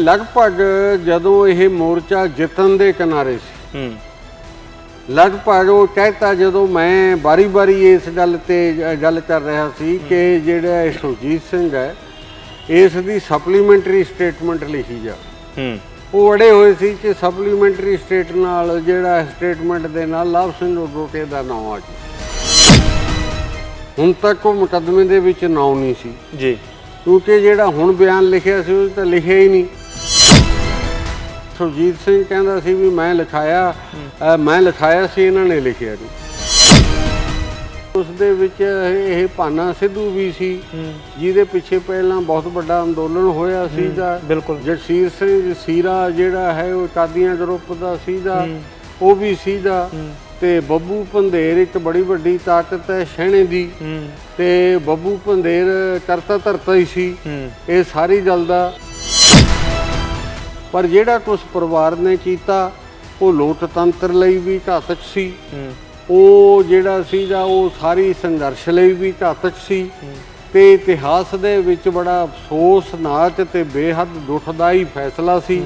ਲਗਭਗ ਜਦੋਂ ਇਹ ਮੋਰਚਾ ਜਿੱਤਣ ਦੇ ਕਿਨਾਰੇ ਸੀ ਹੂੰ। ਲਗਭਗ ਉਹ ਕਹਿਤਾ ਜਦੋਂ ਮੈਂ ਬਾਰੀ-ਬਾਰੀ ਇਸ ਗੱਲ ਤੇ ਗੱਲ ਕਰ ਰਿਹਾ ਸੀ ਕਿ ਜਿਹੜਾ ਇਹ ਸੁਰਜੀਤ ਸਿੰਘ ਹੈ ਇਸ ਦੀ ਸਪਲੀਮੈਂਟਰੀ ਸਟੇਟਮੈਂਟ ਲਿਖੀ ਜਾ। ਹੂੰ। ਉਹ ਅੜੇ ਹੋਏ ਸੀ ਕਿ ਸਪਲੀਮੈਂਟਰੀ ਸਟੇਟ ਨਾਲ ਜਿਹੜਾ ਸਟੇਟਮੈਂਟ ਦੇ ਨਾਲ ਲਵ ਸਿੰਘ ਉਡੋਟੇ ਦਾ ਨਾਮ ਆ ਜੀ ਹੁਣ ਤੱਕ ਉਹ ਮੁਕੱਦਮੇ ਦੇ ਵਿੱਚ ਨਾਮ ਨਹੀਂ ਸੀ। ਜੀ। ਕਿਉਂਕਿ ਜਿਹੜਾ ਹੁਣ ਬਿਆਨ ਲਿਖਿਆ ਸੀ ਉਹ ਤਾਂ ਲਿਖਿਆ ਹੀ ਨਹੀਂ। ਸੁਰਜੀਤ ਸਿੰਘ ਕਹਿੰਦਾ ਸੀ ਵੀ ਮੈਂ ਲਿਖਾਇਆ ਅ, ਮੈਂ ਲਿਖਾਇਆ ਸੀ ਇਹਨਾਂ ਨੇ ਲਿਖਿਆ ਨਹੀਂ ਉਸ ਦੇ ਵਿੱਚ ਇਹ ਭਾਨਾ ਸਿੱਧੂ ਵੀ ਸੀ ਜਿਹਦੇ ਪਿੱਛੇ ਪਹਿਲਾਂ ਬਹੁਤ ਵੱਡਾ ਅੰਦੋਲਨ ਹੋਇਆ ਸੀਗਾ। ਬਿਲਕੁਲ। ਜਗਸੀਰ ਸਿੰਘ ਸੀਰਾ ਜਿਹੜਾ ਹੈ ਉਹ ਕਾਦੀਆਂ ਗਰੁੱਪ ਦਾ ਸੀਗਾ। ਉਹ ਵੀ ਸੀਗਾ। ਤੇ ਬੱਬੂ ਪੰਧੇਰ ਇੱਕ ਬੜੀ ਵੱਡੀ ਤਾਕਤ ਹੈ ਸ਼ਹਿਣੇ ਦੀ। ਹੂੰ। ਤੇ ਬੱਬੂ ਪੰਧੇਰ ਕਰਤਾ ਧਰਤਾ ਹੀ ਸੀ। ਹੂੰ। ਇਹ ਸਾਰੀ ਗੱਲ ਦਾ ਪਰ ਜਿਹੜਾ ਕੁਝ ਪਰਿਵਾਰ ਨੇ ਕੀਤਾ ਉਹ ਲੋਕਤੰਤਰ ਲਈ ਵੀ ਘਾਤਕ ਸੀ। ਉਹ ਜਿਹੜਾ ਸੀਗਾ ਉਹ ਸਾਰੀ ਸੰਘਰਸ਼ ਲਈ ਵੀ ਘਾਤਕ ਸੀ। ਤੇ ਇਤਿਹਾਸ ਦੇ ਵਿੱਚ ਬੜਾ ਅਫਸੋਸਨਾਕ ਤੇ ਬੇਹੱਦ ਦੁਖਦਾਈ ਫੈਸਲਾ ਸੀ।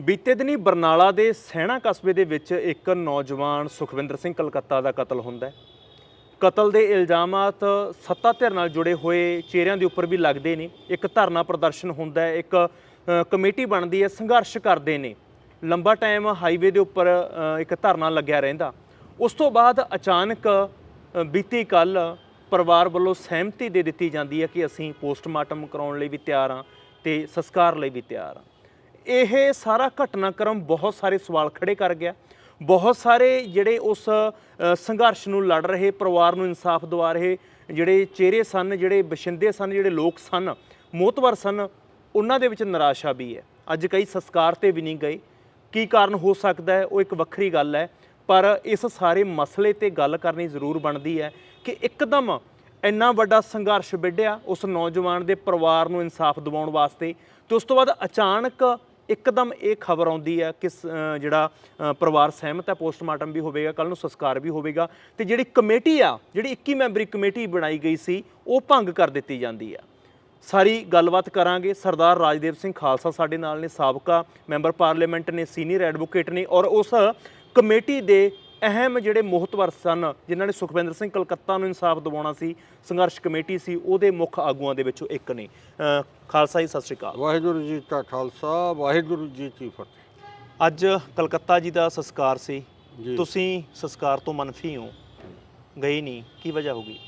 ਬੀਤੇ ਦਿਨੀ ਬਰਨਾਲਾ ਦੇ ਸਹਿਣਾ ਕਸਬੇ ਦੇ ਵਿੱਚ ਇੱਕ ਨੌਜਵਾਨ ਸੁਖਵਿੰਦਰ ਸਿੰਘ ਕਲਕੱਤਾ ਦਾ ਕਤਲ ਹੁੰਦਾ ਹੈ। ਕਤਲ ਦੇ ਇਲਜ਼ਾਮਾਤ ਸੱਤਾ ਧਿਰ ਨਾਲ ਜੁੜੇ ਹੋਏ ਚਿਹਰਿਆਂ ਦੇ ਉੱਪਰ ਵੀ ਲੱਗਦੇ ਨੇ। ਇੱਕ ਧਰਨਾ ਪ੍ਰਦਰਸ਼ਨ ਹੁੰਦਾ ਹੈ, ਇੱਕ ਕਮੇਟੀ ਬਣਦੀ ਹੈ, ਸੰਘਰਸ਼ ਕਰਦੇ ਨੇ। ਲੰਬਾ ਟਾਈਮ ਹਾਈਵੇ ਦੇ ਉੱਪਰ ਇੱਕ ਧਰਨਾ ਲੱਗਿਆ ਰਹਿੰਦਾ। ਉਸ ਤੋਂ ਬਾਅਦ ਅਚਾਨਕ ਬੀਤੀ ਕੱਲ ਪਰਿਵਾਰ ਵੱਲੋਂ ਸਹਿਮਤੀ ਦੇ ਦਿੱਤੀ ਜਾਂਦੀ ਹੈ ਕਿ ਅਸੀਂ ਪੋਸਟਮਾਰਟਮ ਕਰਾਉਣ ਲਈ ਵੀ ਤਿਆਰ ਹਾਂ ਤੇ ਸੰਸਕਾਰ ਲਈ ਵੀ ਤਿਆਰ ਹਾਂ। ਇਹ ਸਾਰਾ ਘਟਨਾਕ੍ਰਮ ਬਹੁਤ ਸਾਰੇ ਸਵਾਲ ਖੜੇ ਕਰ ਗਿਆ। ਬਹੁਤ ਸਾਰੇ ਜਿਹੜੇ ਉਸ ਸੰਘਰਸ਼ ਨੂੰ ਲੜ ਰਹੇ, ਪਰਿਵਾਰ ਨੂੰ ਇਨਸਾਫ ਦਿਵਾ ਰਹੇ, ਜਿਹੜੇ ਚਿਹਰੇ ਸਨ, ਜਿਹੜੇ ਬਸ਼ਿੰਦੇ ਸਨ, ਜਿਹੜੇ ਲੋਕ ਸਨ ਮੋਤਵਰ ਸਨ, ਉਹਨਾਂ ਦੇ ਵਿੱਚ ਨਿਰਾਸ਼ਾ ਵੀ ਹੈ। ਅੱਜ ਕਈ ਸੰਸਕਾਰ ਤੇ ਵੀ ਨਹੀਂ ਗਏ। ਕੀ ਕਾਰਨ ਹੋ ਸਕਦਾ ਹੈ? ਉਹ ਇੱਕ ਵੱਖਰੀ ਗੱਲ ਹੈ। ਪਰ ਇਸ ਸਾਰੇ ਮਸਲੇ ਤੇ ਗੱਲ ਕਰਨੀ ਜ਼ਰੂਰ ਬਣਦੀ ਹੈ ਕਿ ਇੱਕਦਮ ਇੰਨਾ ਵੱਡਾ ਸੰਘਰਸ਼ ਵਿੱਢਿਆ ਉਸ ਨੌਜਵਾਨ ਦੇ ਪਰਿਵਾਰ ਨੂੰ ਇਨਸਾਫ ਦਿਵਾਉਣ ਵਾਸਤੇ ਤੇ ਉਸ ਤੋਂ ਬਾਅਦ ਅਚਾਨਕ ਇੱਕਦਮ ਇਹ ਖਬਰ ਆਉਂਦੀ ਹੈ ਕਿ ਜਿਹੜਾ ਪਰਿਵਾਰ ਸਹਿਮਤ ਹੈ, ਪੋਸਟਮਾਰਟਮ ਵੀ ਹੋਵੇਗਾ ਕੱਲ ਨੂੰ ਸੰਸਕਾਰ ਵੀ ਹੋਵੇਗਾ, ਤੇ ਜਿਹੜੀ ਕਮੇਟੀ ਆ, ਜਿਹੜੀ 21 ਮੈਂਬਰੀ ਕਮੇਟੀ ਬਣਾਈ ਗਈ ਸੀ, ਉਹ ਭੰਗ ਕਰ ਦਿੱਤੀ ਜਾਂਦੀ ਆ ਸਾਰੀ ਗੱਲਬਾਤ ਕਰਾਂਗੇ। ਸਰਦਾਰ ਰਾਜਦੇਵ ਸਿੰਘ ਖਾਲਸਾ ਸਾਡੇ ਨਾਲ ਨੇ, ਸਾਬਕਾ ਮੈਂਬਰ ਪਾਰਲੀਮੈਂਟ ਨੇ, ਸੀਨੀਅਰ ਐਡਵੋਕੇਟ ਨੇ ਔਰ ਉਸ ਕਮੇਟੀ ਦੇ ਅਹਿਮ ਜਿਹੜੇ ਮੋਹਤਵਰ ਸਨ ਜਿਨ੍ਹਾਂ ਨੇ ਸੁਖਵਿੰਦਰ ਸਿੰਘ ਕਲਕੱਤਾ ਨੂੰ ਇਨਸਾਫ ਦਿਵਾਉਣਾ ਸੀ ਸੰਘਰਸ਼ ਕਮੇਟੀ ਸੀ ਉਹਦੇ ਮੁੱਖ ਆਗੂਆਂ ਦੇ ਵਿੱਚੋਂ ਇੱਕ ਨੇ। ਖਾਲਸਾ ਜੀ ਸਤਿ ਸ਼੍ਰੀ ਅਕਾਲ। ਵਾਹਿਗੁਰੂ ਜੀ ਕਾ ਖਾਲਸਾ ਵਾਹਿਗੁਰੂ ਜੀ ਕੀ ਫਤਿਹ। ਅੱਜ ਕਲਕੱਤਾ ਜੀ ਦਾ ਸੰਸਕਾਰ ਸੀ। ਤੁਸੀਂ ਸੰਸਕਾਰ ਤੋਂ ਮਨਫੀ ਹੋ? ਗਏ ਨਹੀਂ ਕੀ ਵਜ੍ਹਾ ਹੋਗੀ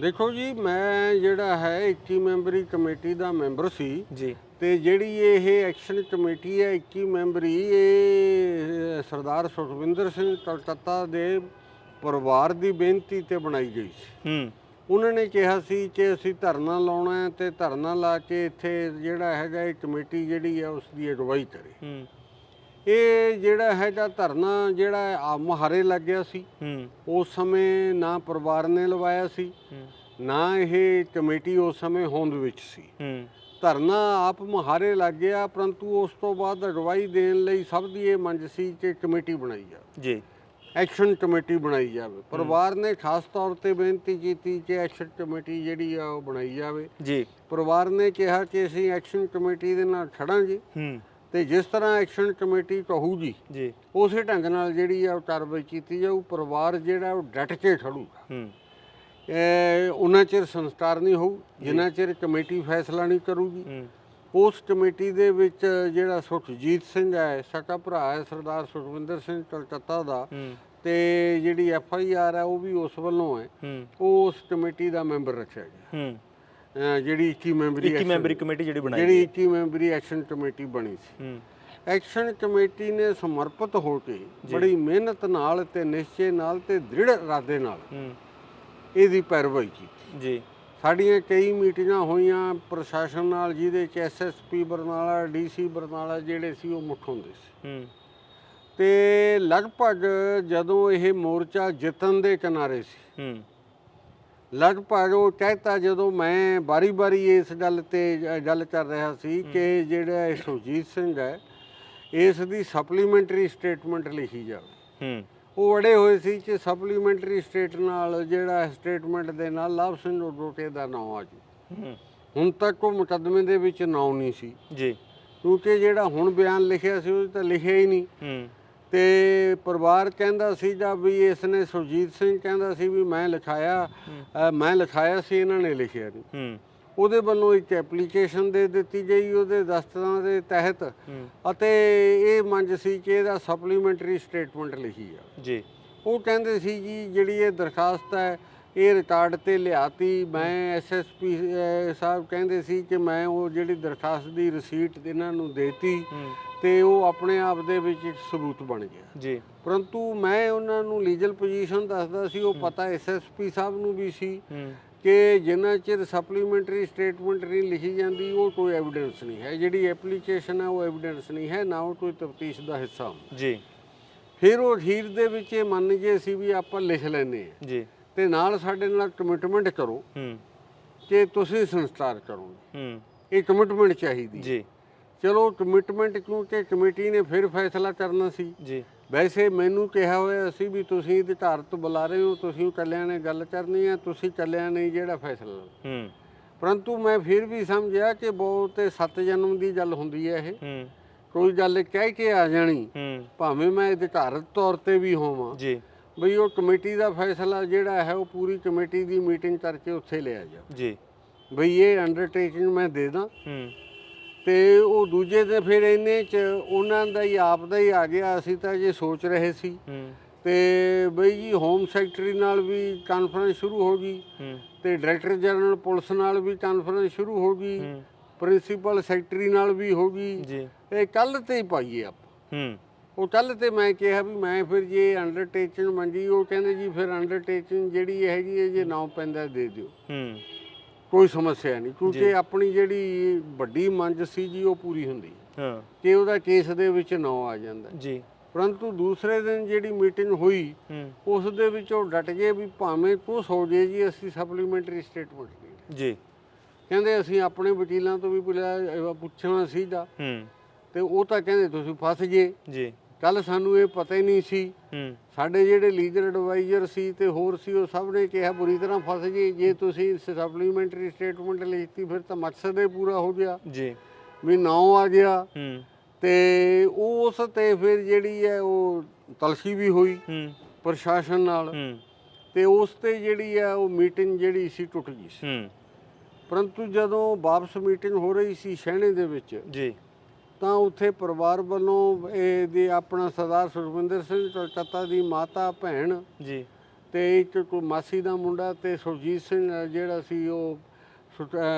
ਦੇਖੋ ਜੀ ਮੈਂ ਜਿਹੜਾ ਹੈ 21 ਮੈਂਬਰੀ ਕਮੇਟੀ ਦਾ ਮੈਂਬਰ ਸੀ। ਜੀ। ਤੇ ਜਿਹੜੀ ਇਹ ਐਕਸ਼ਨ ਕਮੇਟੀ ਹੈ 21 ਮੈਂਬਰੀ ਇਹ ਸਰਦਾਰ ਸੁਖਵਿੰਦਰ ਸਿੰਘ ਕਲਕੱਤਾ ਦੇ ਪਰਿਵਾਰ ਦੀ ਬੇਨਤੀ ਤੇ ਬਣਾਈ ਗਈ ਸੀ। ਹੂੰ। ਉਹਨਾਂ ਨੇ ਕਿਹਾ ਸੀ ਕਿ ਅਸੀਂ ਧਰਨਾ ਲਾਉਣਾ ਹੈ ਤੇ ਧਰਨਾ ਲਾ ਕੇ ਇੱਥੇ ਜਿਹੜਾ ਹੈਗਾ ਇਹ ਕਮੇਟੀ ਜਿਹੜੀ ਹੈ ਉਸ ਦੀ ਅਗਵਾਈ ਕਰੇ। ਹੂੰ। ਇਹ ਜਿਹੜਾ ਹੈਗਾ ਧਰਨਾ ਜਿਹੜਾ ਆ ਮੁਹਾਰੇ ਲੱਗ ਗਿਆ ਸੀ। ਹੂੰ। ਉਸ ਸਮੇਂ ਨਾ ਪਰਿਵਾਰ ਨੇ ਲਵਾਇਆ ਸੀ। ਹੂੰ। ਨਾ ਇਹ ਕਮੇਟੀ ਉਸ ਸਮੇਂ ਹੋਂਦ ਵਿੱਚ ਸੀ। ਹੂੰ। ਧਰਨਾ ਆਪ ਮੁਹਾਰੇ ਲੱਗ ਗਿਆ ਪਰੰਤੂ ਉਸ ਤੋਂ ਬਾਅਦ ਅਗਵਾਈ ਦੇਣ ਲਈ ਸਭ ਦੀ ਇਹ ਮੰਗ ਸੀ ਕਿ ਕਮੇਟੀ ਬਣਾਈ ਜਾਵੇ। ਜੀ। ਐਕਸ਼ਨ ਕਮੇਟੀ ਬਣਾਈ ਜਾਵੇ। ਪਰਿਵਾਰ ਨੇ ਖਾਸ ਤੌਰ ਤੇ ਬੇਨਤੀ ਕੀਤੀ ਕਿ ਐਕਸ਼ਨ ਕਮੇਟੀ ਜਿਹੜੀ ਆ ਉਹ ਬਣਾਈ ਜਾਵੇ। ਜੀ। ਪਰਿਵਾਰ ਨੇ ਕਿਹਾ ਕਿ ਅਸੀਂ ਐਕਸ਼ਨ ਕਮੇਟੀ ਦੇ ਨਾਲ ਖੜਾਂਗੇ। ਹੂੰ। ਤੇ ਜਿਸ ਤਰ੍ਹਾਂ ਐਕਸ਼ਨ ਕਮੇਟੀ ਕਹੂਗੀ ਜੀ। ਉਸੇ ਢੰਗ ਨਾਲ ਜਿਹੜੀ ਆ ਉਹ ਕਾਰਵਾਈ ਕੀਤੀ ਜਾਊ। ਪਰਿਵਾਰ ਜਿਹੜਾ ਉਹ ਡਟ ਕੇ ਖੜੂਗਾ। ਹੂੰ। ਉਹਨਾਂ ਚਿਰ ਸੰਸਕਾਰ ਨਹੀਂ ਹੋਊ ਜਿੰਨਾ ਚਿਰ ਕਮੇਟੀ ਫੈਸਲਾ ਨਹੀਂ ਕਰੂਗੀ। ਉਸ ਕਮੇਟੀ ਦੇ ਵਿੱਚ ਜਿਹੜਾ ਸੁਖਜੀਤ ਸਿੰਘ ਹੈ ਸਕਾ ਭਰਾ ਹੈ ਸਰਦਾਰ ਸੁਖਵਿੰਦਰ ਸਿੰਘ ਕਲਕੱਤਾ ਦਾ ਤੇ ਜਿਹੜੀ ਐਫ ਆਈ ਆਰ ਹੈ ਉਹ ਵੀ ਉਸ ਵੱਲੋਂ ਹੈ। ਉਹ ਉਸ ਕਮੇਟੀ ਦਾ ਮੈਂਬਰ ਰੱਖਿਆ ਗਿਆ। ਜਿਹੜੀ 21 ਮੈਂਬਰੀ 21 action- ਮੈਂਬਰੀ ਕਮੇਟੀ ਜਿਹੜੀ ਬਣਾਈ ਜਿਹੜੀ 21 ਮੈਂਬਰੀ ਐਕਸ਼ਨ ਕਮੇਟੀ ਬਣੀ ਸੀ। ਐਕਸ਼ਨ ਕਮੇਟੀ ਨੇ ਸਮਰਪਿਤ ਹੋ ਕੇ ਬੜੀ ਮਿਹਨਤ ਨਾਲ ਤੇ ਨਿਸ਼ਚੇ ਨਾਲ ਤੇ ਦ੍ਰਿੜ ਇਰਾਦੇ ਨਾਲ ਇਹਦੀ ਪੈਰਵਾਈ ਕੀਤੀ। ਜੀ। ਸਾਡੀਆਂ ਕਈ ਮੀਟਿੰਗਾਂ ਹੋਈਆਂ ਪ੍ਰਸ਼ਾਸਨ ਨਾਲ ਜਿਹਦੇ ਚ ਐਸਐਸਪੀ ਬਰਨਾਲਾ ਡੀਸੀ ਬਰਨਾਲਾ ਜਿਹੜੇ ਸੀ ਉਹ ਮੁੱਖ ਹੁੰਦੇ ਸੀ। ਹੂੰ। ਤੇ ਲਗਭਗ ਜਦੋਂ ਇਹ ਮੋਰਚਾ ਜਿੱਤਣ ਦੇ ਕਿਨਾਰੇ ਸੀ ਹੂੰ। ਲਗਭਗ ਉਹ ਕਹਿਤਾ ਜਦੋਂ ਮੈਂ ਬਾਰੀ-ਬਾਰੀ ਇਸ ਗੱਲ ਤੇ ਗੱਲ ਕਰ ਰਿਹਾ ਸੀ ਕਿ ਜਿਹੜਾ ਇਹ ਸੁਰਜੀਤ ਸਿੰਘ ਹੈ ਇਸ ਦੀ ਸਪਲੀਮੈਂਟਰੀ ਸਟੇਟਮੈਂਟ ਲਿਖੀ ਜਾਵੇ। ਹੂੰ। ਉਹ ਅੜੇ ਹੋਏ ਸੀ ਕਿ ਸਪਲੀਮੈਂਟਰੀ ਸਟੇਟ ਨਾਲ ਜਿਹੜਾ ਸਟੇਟਮੈਂਟ ਦੇ ਨਾਲ ਲਵ ਸਿੰਘ ਉਡੋਟੇ ਦਾ ਨਾਮ ਆ ਜੀ। ਹੁਣ ਤੱਕ ਉਹ ਮੁਕੱਦਮੇ ਦੇ ਵਿੱਚ ਨਾਂ ਨਹੀਂ ਸੀ। ਜੀ। ਕਿਉਂਕਿ ਜਿਹੜਾ ਹੁਣ ਬਿਆਨ ਲਿਖਿਆ ਸੀ ਉਹ ਤਾਂ ਲਿਖਿਆ ਹੀ ਨਹੀਂ। ਤੇ ਪਰਿਵਾਰ ਕਹਿੰਦਾ ਸੀ ਜਾਂ ਵੀ ਇਸ ਨੇ ਸੁਰਜੀਤ ਸਿੰਘ ਕਹਿੰਦਾ ਸੀ ਵੀ ਮੈਂ ਲਿਖਾਇਆ ਮੈਂ ਲਿਖਾਇਆ ਸੀ ਇਹਨਾਂ ਨੇ ਲਿਖਿਆ ਨਹੀਂ। ਉਹਦੇ ਵੱਲੋਂ ਇੱਕ ਐਪਲੀਕੇਸ਼ਨ ਦੇ ਦਿੱਤੀ ਗਈ ਉਹਦੇ ਦਸਤਾਂ ਦੇ ਤਹਿਤ ਅਤੇ ਇਹ ਮੰਗ ਸੀ ਕਿ ਇਹਦਾ ਸਪਲੀਮੈਂਟਰੀ ਸਟੇਟਮੈਂਟ ਲਿਖੀ ਆ। ਜੀ। ਉਹ ਕਹਿੰਦੇ ਸੀ ਜੀ ਜਿਹੜੀ ਇਹ ਦਰਖਾਸਤ ਹੈ ਇਹ ਰਿਕਾਰਡ ਤੇ ਲਿਆਤੀ। ਮੈਂ ਐਸਐਸਪੀ ਸਾਹਿਬ ਕਹਿੰਦੇ ਸੀ ਕਿ ਮੈਂ ਉਹ ਜਿਹੜੀ ਦਰਖਾਸਤ ਦੀ ਰਸੀਟ ਇਹਨਾਂ ਨੂੰ ਦੇਤੀ ਤੇ ਉਹ ਆਪਣੇ ਆਪ ਦੇ ਵਿੱਚ ਇੱਕ ਸਬੂਤ ਬਣ ਗਿਆ। ਜੀ। ਪਰੰਤੂ ਮੈਂ ਉਹਨਾਂ ਨੂੰ ਲੀਗਲ ਪੋਜੀਸ਼ਨ ਦੱਸਦਾ ਸੀ ਉਹ ਪਤਾ ਐਸਐਸਪੀ ਸਾਹਿਬ ਨੂੰ ਵੀ ਸੀ। ਕਿ ਜਿੰਨਾ ਚਿਰ ਸਪਲੀਮੈਂਟਰੀ ਸਟੇਟਮੈਂਟ ਨਹੀਂ ਲਿਖੀ ਜਾਂਦੀ ਉਹ ਕੋਈ ਐਵੀਡੈਂਸ ਨਹੀਂ ਹੈ। ਜਿਹੜੀ ਐਪਲੀਕੇਸ਼ਨ ਹੈ ਉਹ ਐਵੀਡੈਂਸ ਨਹੀਂ ਹੈ ਨਾ ਉਹ ਕੋਈ ਤਫਤੀਸ਼ ਦਾ ਹਿੱਸਾ ਹੁੰਦਾ। ਜੀ। ਫਿਰ ਉਹ ਅਖੀਰ ਦੇ ਵਿੱਚ ਇਹ ਮੰਨ ਗਏ ਸੀ ਵੀ ਆਪਾਂ ਲਿਖ ਲੈਨੇ ਆ ਜੀ। ਤੇ ਨਾਲ ਸਾਡੇ ਨਾਲ ਕਮਿਟਮੈਂਟ ਕਰੋ। ਹੂੰ। ਕਿ ਤੁਸੀਂ ਸੰਸਕਾਰ ਕਰੋਗੇ। ਹੂੰ। ਇਹ ਕਮਿਟਮੈਂਟ ਚਾਹੀਦੀ। ਜੀ। ਚਲੋ ਕਮਿਟਮੈਂਟ ਕਿਉਂਕਿ ਕਮੇਟੀ ਨੇ ਫਿਰ ਫੈਸਲਾ ਕਰਨਾ ਸੀ। ਜੀ। ਵੈਸੇ ਮੈਨੂੰ ਕਿਹਾ ਹੋਇਆ ਸੀ ਵੀ ਤੁਸੀਂ ਅਧਿਕਾਰਤ ਬੁਲਾ ਰਹੇ ਹੋ ਤੁਸੀਂ ਇਕੱਲਿਆਂ ਨੇ ਗੱਲ ਕਰਨੀ ਹੈ ਤੁਸੀਂ ਇਕੱਲਿਆਂ ਨੇ ਹੀ ਜਿਹੜਾ ਫੈਸਲਾ ਲੈਣਾ। ਹੂੰ। ਪਰੰਤੂ ਮੈਂ ਫਿਰ ਵੀ ਸਮਝਿਆ ਕਿ ਬਹੁਤ ਸੱਤ ਜਨਮ ਦੀ ਗੱਲ ਹੁੰਦੀ ਹੈ ਇਹ। ਹੂੰ। ਕੋਈ ਗੱਲ ਕਹਿ ਕੇ ਆ ਜਾਣੀ ਹੂੰ। ਭਾਵੇਂ ਮੈਂ ਅਧਿਕਾਰਤ ਤੌਰ ਤੇ ਵੀ ਹੋਵਾਂ। ਜੀ। ਬਈ ਉਹ ਕਮੇਟੀ ਦਾ ਫੈਸਲਾ ਜਿਹੜਾ ਹੈ ਉਹ ਪੂਰੀ ਕਮੇਟੀ ਦੀ ਮੀਟਿੰਗ ਕਰਕੇ ਉੱਥੇ ਲਿਆ ਜਾ। ਜੀ। ਬਈ ਇਹ ਅੰਡਰਟੇਕਿੰਗ ਮੈਂ ਦੇ ਦਾਂ। ਹੂੰ। ਤੇ ਉਹ ਦੂਜੇ ਤੇ ਫਿਰ ਇੰਨੇ ਚ ਉਹਨਾਂ ਦਾ ਹੀ ਆਪ ਦਾ ਹੀ ਆ ਗਿਆ। ਅਸੀਂ ਤਾਂ ਜੇ ਸੋਚ ਰਹੇ ਸੀ। ਤੇ ਬਈ ਜੀ ਹੋਮ ਸੈਕਟਰੀ ਨਾਲ ਵੀ ਕਾਨਫਰੰਸ ਸ਼ੁਰੂ ਹੋ ਗਈ। ਤੇ ਡਾਇਰੈਕਟਰ ਜਨਰਲ ਪੁਲਿਸ ਨਾਲ ਵੀ ਕਾਨਫਰੰਸ ਸ਼ੁਰੂ ਹੋ ਗਈ। ਪ੍ਰਿੰਸੀਪਲ ਸੈਕਟਰੀ ਨਾਲ ਵੀ ਹੋ ਗਈ। ਜੀ। ਇਹ ਕੱਲ ਤੇ ਹੀ ਪਾਈਏ ਆਪਾਂ। ਹੂੰ। ਉਹ ਕੱਲ ਤੇ ਮੈਂ ਕਿਹਾ ਵੀ ਮੈਂ ਫਿਰ ਜੇ ਅੰਡਰਟੇਕਿੰਗ ਮੰਗੀ ਉਹ ਕਹਿੰਦੇ ਜੀ ਫਿਰ ਅੰਡਰਟੇਕਿੰਗ ਜਿਹੜੀ ਹੈਗੀ ਹੈ ਜੇ ਨਾਮ ਪੈਂਦਾ ਦੇ ਦਿਓ। ਹੂੰ। ਕੋਈ ਸਮੱਸਿਆ ਨਹੀਂ ਕਿਉਂਕਿ ਆਪਣੀ ਜਿਹੜੀ ਵੱਡੀ ਮੰਗ ਸੀ ਜੀ ਉਹ ਪੂਰੀ ਹੁੰਦੀ। ਹੈ। ਕਿ ਉਹਦਾ ਕੇਸ ਦੇ ਵਿੱਚ ਨਾਂ ਆ ਜਾਂਦਾ। ਜੀ। ਪਰੰਤੂ ਦੂਸਰੇ ਦਿਨ ਜਿਹੜੀ ਮੀਟਿੰਗ ਹੋਈ ਉਸ ਦੇ ਵਿੱਚ ਉਹ ਡਟ ਗਏ ਵੀ ਭਾਵੇਂ ਕੁਛ ਹੋ ਜੇ ਜੀ ਅਸੀਂ ਸਪਲੀਮੈਂਟਰੀ ਸਟੇਟਮੈਂਟ ਜੀ। ਕਹਿੰਦੇ ਅਸੀਂ ਆਪਣੇ ਵਕੀਲਾਂ ਤੋਂ ਵੀ ਪੁਲਿਆ- ਪੁੱਛਣਾ ਸੀਗਾ। ਹੂੰ। ਤੇ ਉਹ ਤਾਂ ਕਹਿੰਦੇ ਤੁਸੀਂ ਫਸ ਗਏ। ਜੀ। ਕੱਲ ਸਾਨੂੰ ਇਹ ਪਤਾ ਹੀ ਨਹੀਂ ਸੀ। ਹੂੰ। ਸਾਡੇ ਜਿਹੜੇ ਲੀਗਲ ਐਡਵਾਈਜ਼ਰ ਸੀ ਤੇ ਹੋਰ ਸੀ ਉਹ ਸਭ ਨੇ ਕਿਹਾ ਬੁਰੀ ਤਰ੍ਹਾਂ ਫਸ ਗਏ। ਜੇ ਤੁਸੀਂ ਸਪਲੀਮੈਂਟਰੀ ਸਟੇਟਮੈਂਟ ਲਿਖਤੀ ਫਿਰ ਤਾਂ ਮਕਸਦ ਹੀ ਪੂਰਾ ਹੋ ਗਿਆ। ਜੀ। ਵੀ ਨਾਂ ਆ ਗਿਆ। ਹੂੰ। ਤੇ ਉਸ ਤੇ ਫਿਰ ਜਿਹੜੀ ਹੈ ਉਹ ਤਲਖੀ ਵੀ ਹੋਈ ਹੂੰ। ਪ੍ਰਸ਼ਾਸਨ ਨਾਲ। ਹੂੰ। ਤੇ ਉਸ ਤੇ ਜਿਹੜੀ ਹੈ ਉਹ ਮੀਟਿੰਗ ਜਿਹੜੀ ਸੀ ਟੁੱਟ ਗਈ ਸੀ। ਹੂੰ। ਪਰੰਤੂ ਜਦੋਂ ਵਾਪਸ ਮੀਟਿੰਗ ਹੋ ਰਹੀ ਸੀ ਸ਼ਹਿਣੇ ਦੇ ਵਿੱਚ ਜੀ। ਤਾਂ ਉੱਥੇ ਪਰਿਵਾਰ ਵੱਲੋਂ ਇਹ ਦੀ ਆਪਣਾ ਸਰਦਾਰ ਸੁਖਵਿੰਦਰ ਸਿੰਘ ਕਲਕੱਤਾ ਦੀ ਮਾਤਾ ਭੈਣ ਜੀ ਤੇ ਇੱਕ ਕੋਈ ਮਾਸੀ ਦਾ ਮੁੰਡਾ ਤੇ ਸੁਰਜੀਤ ਸਿੰਘ ਜਿਹੜਾ ਸੀ ਉਹ